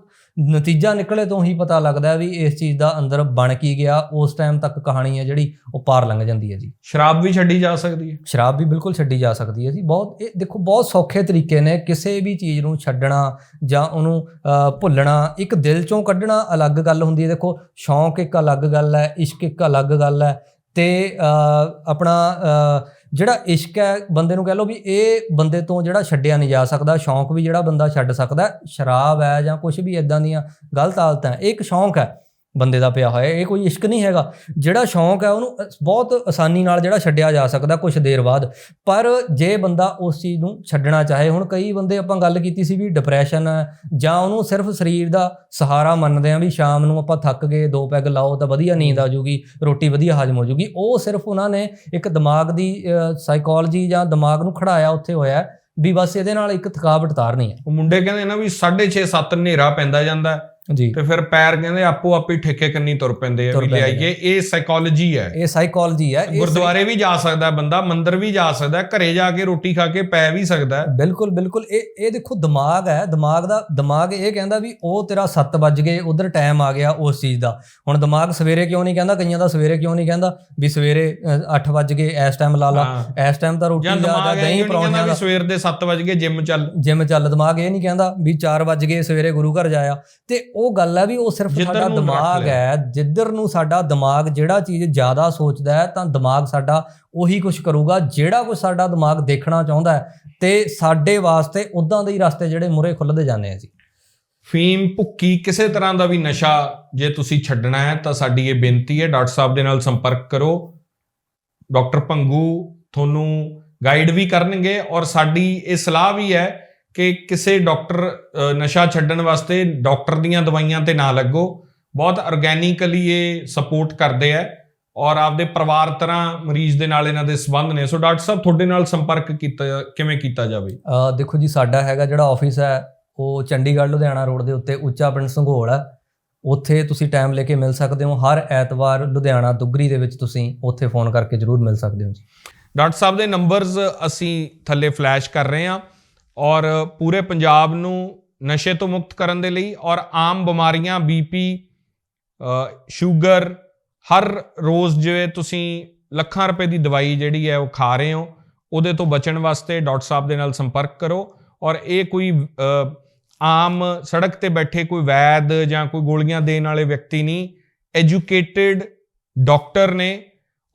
S1: ਨਤੀਜਾ ਨਿਕਲੇ ਤੋਂ ਹੀ ਪਤਾ ਲੱਗਦਾ ਵੀ ਇਸ ਚੀਜ਼ ਦਾ ਅੰਦਰ ਬਣ ਕੀ ਗਿਆ ਉਸ ਟਾਈਮ ਤੱਕ ਕਹਾਣੀ ਹੈ ਜਿਹੜੀ ਉਹ ਪਾਰ ਲੰਘ ਜਾਂਦੀ ਹੈ ਜੀ।
S2: ਸ਼ਰਾਬ ਵੀ ਛੱਡੀ ਜਾ ਸਕਦੀ ਹੈ।
S1: ਸ਼ਰਾਬ ਵੀ ਬਿਲਕੁਲ ਛੱਡੀ ਜਾ ਸਕਦੀ ਹੈ ਜੀ। ਬਹੁਤ ਇਹ ਦੇਖੋ ਬਹੁਤ ਸੌਖੇ ਤਰੀਕੇ ਨੇ ਕਿਸੇ ਵੀ ਚੀਜ਼ ਨੂੰ ਛੱਡਣਾ ਜਾਂ ਉਹਨੂੰ ਭੁੱਲਣਾ। ਇੱਕ ਦਿਲ ਚੋਂ ਕੱਢਣਾ ਅਲੱਗ ਗੱਲ ਹੁੰਦੀ ਹੈ। ਦੇਖੋ ਸ਼ੌਂਕ ਇੱਕ ਅਲੱਗ ਗੱਲ ਹੈ ਇਸ਼ਕ ਇੱਕ ਅਲੱਗ ਗੱਲ ਹੈ। ਤੇ ਆਪਣਾ ਜਿਹੜਾ ਇਸ਼ਕ ਹੈ ਬੰਦੇ ਨੂੰ ਕਹਿ ਲਓ ਵੀ ਇਹ ਬੰਦੇ ਤੋਂ ਜਿਹੜਾ ਛੱਡਿਆ ਨਹੀਂ ਜਾ ਸਕਦਾ, ਸ਼ੌਂਕ ਵੀ ਜਿਹੜਾ ਬੰਦਾ ਛੱਡ ਸਕਦਾ, ਸ਼ਰਾਬ ਹੈ ਜਾਂ ਕੁਝ ਵੀ ਇਦਾਂ ਦੀਆਂ ਗਲਤ ਆਦਤਾਂ, ਇਹ ਇੱਕ ਸ਼ੌਂਕ ਹੈ। ਬੰਦੇ ਦਾ ਪਿਆ ਹੋਇਆ, ਇਹ ਕੋਈ ਇਸ਼ਕ ਨਹੀਂ ਹੈਗਾ। ਜਿਹੜਾ ਸ਼ੌਂਕ ਹੈ ਉਹਨੂੰ ਬਹੁਤ ਆਸਾਨੀ ਨਾਲ ਜਿਹੜਾ ਛੱਡਿਆ ਜਾ ਸਕਦਾ ਕੁਝ ਦੇਰ ਬਾਅਦ। ਪਰ ਜੇ ਬੰਦਾ ਉਸ ਚੀਜ਼ ਨੂੰ ਛੱਡਣਾ ਚਾਹੇ, ਹੁਣ ਕਈ ਬੰਦੇ ਆਪਾਂ ਗੱਲ ਕੀਤੀ ਸੀ ਵੀ ਡਿਪਰੈਸ਼ਨ ਹੈ, ਜਾਂ ਉਹਨੂੰ ਸਿਰਫ ਸਰੀਰ ਦਾ ਸਹਾਰਾ ਮੰਨਦੇ ਆ ਵੀ ਸ਼ਾਮ ਨੂੰ ਆਪਾਂ ਥੱਕ ਗਏ, ਦੋ ਪੈਗ ਲਾਓ ਤਾਂ ਵਧੀਆ ਨੀਂਦ ਆ ਜੂਗੀ, ਰੋਟੀ ਵਧੀਆ ਹਜਮ ਹੋ ਜੂਗੀ। ਉਹ ਸਿਰਫ ਉਹਨਾਂ ਨੇ ਇੱਕ ਦਿਮਾਗ ਦੀ ਸਾਈਕੋਲੋਜੀ ਜਾਂ ਦਿਮਾਗ ਨੂੰ ਖੜਾਇਆ ਉੱਥੇ ਹੋਇਆ ਵੀ ਬਸ ਇਹਦੇ ਨਾਲ ਇੱਕ ਥਕਾਵਟ ਤਾਰਨੀ ਹੈ।
S2: ਉਹ ਮੁੰਡੇ ਕਹਿੰਦੇ ਨਾ ਵੀ 6:30 7 ਹਨੇਰਾ ਪੈਂਦਾ ਜਾਂਦਾ
S1: ਜੀ।
S2: ਤੇ ਫਿਰ ਪੈਰ ਕਹਿੰਦੇ ਆਪੋ ਆਪੇ ਠੇਕੇ ਕੰਨੀ ਤੁਰ ਪੈਂਦੇ ਆ ਵੀ ਲਿਆਈਏ। ਇਹ ਸਾਈਕੋਲੋਜੀ ਹੈ।
S1: ਇਹ ਸਾਈਕੋਲੋਜੀ ਹੈ।
S2: ਗੁਰਦੁਆਰੇ ਵੀ ਜਾ ਸਕਦਾ ਬੰਦਾ ਮੰਦਿਰ ਵੀ ਜਾ ਸਕਦਾ ਘਰੇ ਜਾ ਕੇ ਰੋਟੀ ਖਾ ਕੇ ਪੈ ਵੀ ਸਕਦਾ।
S1: ਬਿਲਕੁਲ ਬਿਲਕੁਲ। ਇਹ ਇਹ ਦੇਖੋ ਦਿਮਾਗ ਹੈ ਦਿਮਾਗ ਦਾ ਦਿਮਾਗ ਇਹ ਕਹਿੰਦਾ ਵੀ ਉਹ ਤੇਰਾ 7 ਵੱਜ ਗਏ ਉਧਰ ਟਾਈਮ ਆ ਗਿਆ ਉਸ ਚੀਜ਼ ਦਾ। ਹੁਣ ਦਿਮਾਗ ਸਵੇਰੇ ਕਿਉਂ ਨਹੀਂ ਕਹਿੰਦਾ ਕਈਆਂ ਦਾ ਸਵੇਰੇ ਕਿਉਂ ਨਹੀਂ ਕਹਿੰਦਾ ਵੀ ਸਵੇਰੇ 8 ਵੱਜ ਗਏ ਇਸ ਟਾਈਮ ਲਾ ਲਾ। ਇਸ ਟਾਈਮ ਤਾਂ ਰੋਟੀ
S2: ਜਾਂ
S1: ਦਾ ਦਹੀਂ ਪਰੌਂਠਿਆਂ ਦਾ।
S2: ਸਵੇਰ ਦੇ 7 ਵਜੇ ਕੇ ਜਿਮ ਚੱਲ।
S1: ਜਿਮ ਚੱਲ। ਦਿਮਾਗ ਇਹ ਨਹੀਂ ਕਹਿੰਦਾ ਵੀ 4 ਵੱਜ ਗਏ ਸਵੇਰੇ ਗੁਰੂ ਘਰ ਜਾਇਆ। ਤੇ ਉਹ ਗੱਲ ਹੈ ਵੀ ਉਹ ਸਿਰਫ ਸਾਡਾ ਦਿਮਾਗ। ਹੈ ਜਿੱਧਰ ਨੂੰ ਸਾਡਾ ਦਿਮਾਗ ਜਿਹੜਾ ਚੀਜ਼ ਜ਼ਿਆਦਾ ਸੋਚਦਾ ਹੈ ਤਾਂ ਦਿਮਾਗ ਸਾਡਾ ਉਹੀ ਕੁਝ ਕਰੂਗਾ ਜਿਹੜਾ ਕੁਝ ਸਾਡਾ ਦਿਮਾਗ ਦੇਖਣਾ ਚਾਹੁੰਦਾ ਹੈ ਤੇ ਸਾਡੇ ਵਾਸਤੇ ਉਦਾਂ ਦੇ ਹੀ ਰਸਤੇ ਜਿਹੜੇ ਮੁਰੇ ਖੁੱਲਦੇ ਜਾਂਦੇ ਆ ਜੀ
S2: ਫੀਮ ਭੁੱਕੀ ਕਿਸੇ ਤਰ੍ਹਾਂ ਦਾ ਵੀ ਨਸ਼ਾ ਜੇ ਤੁਸੀਂ ਛੱਡਣਾ ਹੈ ਤਾਂ ਸਾਡੀ ਇਹ ਬੇਨਤੀ ਹੈ ਡਾਕਟਰ ਸਾਹਿਬ ਦੇ ਨਾਲ ਸੰਪਰਕ ਕਰੋ ਡਾਕਟਰ ਪੰਗੂ ਤੁਹਾਨੂੰ ਗਾਈਡ ਵੀ ਕਰਨਗੇ ਔਰ ਸਾਡੀ ਇਹ ਸਲਾਹ ਵੀ ਹੈ ਕਿ ਕਿਸੇ ਡਾਕਟਰ ਨਸ਼ਾ ਛੱਡਣ ਵਾਸਤੇ ਡਾਕਟਰ ਦੀਆਂ ਦਵਾਈਆਂ ਤੇ ਨਾ ਲੱਗੋ। ਬਹੁਤ ਆਰਗੈਨਿਕਲੀ ਇਹ ਸਪੋਰਟ ਕਰਦੇ ਆ ਔਰ ਆਪਦੇ ਪਰਿਵਾਰ ਤਰ੍ਹਾਂ ਮਰੀਜ਼ ਦੇ ਨਾਲ ਇਹਨਾਂ ਦੇ ਸੰਬੰਧ ਨੇ। ਸੋ ਡਾਕਟਰ ਸਾਹਿਬ ਤੁਹਾਡੇ ਨਾਲ ਸੰਪਰਕ ਕੀਤਾ ਕਿਵੇਂ ਕੀਤਾ ਜਾਵੇ?
S1: ਦੇਖੋ ਜੀ ਸਾਡਾ ਹੈਗਾ ਜਿਹੜਾ ਆਫਿਸ ਹੈ ਉਹ ਚੰਡੀਗੜ੍ਹ ਲੁਧਿਆਣਾ ਰੋਡ ਦੇ ਉੱਤੇ ਉੱਚਾ ਪਿੰਡ ਸੰਘੋਲ ਹੈ ਉੱਥੇ ਤੁਸੀਂ ਟਾਈਮ ਲੈ ਕੇ ਮਿਲ ਸਕਦੇ ਹੋ। ਹਰ ਐਤਵਾਰ ਲੁਧਿਆਣਾ ਦੁੱਗਰੀ ਦੇ ਵਿੱਚ ਤੁਸੀਂ ਉੱਥੇ ਫੋਨ ਕਰਕੇ ਜਰੂਰ ਮਿਲ ਸਕਦੇ ਹੋ ਜੀ।
S2: ਡਾਕਟਰ ਸਾਹਿਬ ਦੇ ਨੰਬਰਸ ਅਸੀਂ ਥੱਲੇ ਫਲੈਸ਼ ਕਰ ਰਹੇ ਹਾਂ। ਔਰ ਪੂਰੇ ਪੰਜਾਬ ਨੂੰ ਨਸ਼ੇ ਤੋਂ ਮੁਕਤ ਕਰਨ ਦੇ ਲਈ ਔਰ ਆਮ ਬਿਮਾਰੀਆਂ ਬੀਪੀ ਸ਼ੂਗਰ, ਹਰ ਰੋਜ਼ ਜਿਵੇਂ ਤੁਸੀਂ ਲੱਖਾਂ ਰੁਪਏ ਦੀ ਦਵਾਈ ਜਿਹੜੀ ਹੈ ਉਹ ਖਾ ਰਹੇ ਹੋ, ਉਹਦੇ ਤੋਂ ਬਚਣ ਵਾਸਤੇ ਡਾਕਟਰ ਸਾਹਿਬ ਦੇ ਨਾਲ ਸੰਪਰਕ ਕਰੋ ਔਰ ਇਹ ਕੋਈ ਆਮ ਸੜਕ ਤੇ ਬੈਠੇ ਕੋਈ ਵੈਦ ਜਾਂ ਕੋਈ ਗੋਲੀਆਂ ਦੇਣ ਵਾਲੇ ਵਿਅਕਤੀ ਨਹੀਂ ਐਜੂਕੇਟਿਡ ਡਾਕਟਰ ਨੇ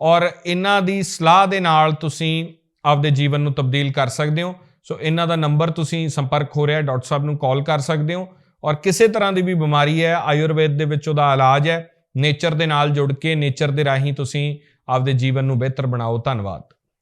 S2: ਔਰ ਇਹਨਾਂ ਦੀ ਸਲਾਹ ਦੇ ਨਾਲ ਤੁਸੀਂ ਆਪਦੇ ਜੀਵਨ ਨੂੰ ਤਬਦੀਲ ਕਰ ਸਕਦੇ ਹੋ। ਸੋ ਇਹਨਾਂ ਦਾ ਨੰਬਰ ਤੁਸੀਂ ਸੰਪਰਕ ਹੋ ਰਿਹਾ ਡਾਕਟਰ ਸਾਹਿਬ ਨੂੰ ਕਾਲ ਕਰ ਸਕਦੇ ਹੋ ਔਰ ਕਿਸੇ ਤਰ੍ਹਾਂ ਦੀ ਵੀ ਬਿਮਾਰੀ ਹੈ, ਆਯੁਰਵੇਦ ਦੇ ਵਿੱਚ ਉਹਦਾ ਇਲਾਜ ਹੈ ਨੇਚਰ ਦੇ ਨਾਲ ਜੁੜ ਕੇ ਨੇਚਰ ਦੇ ਰਾਹੀਂ ਤੁਸੀਂ ਆਪਦੇ ਜੀਵਨ ਨੂੰ ਬਿਹਤਰ ਬਣਾਓ, ਧੰਨਵਾਦ।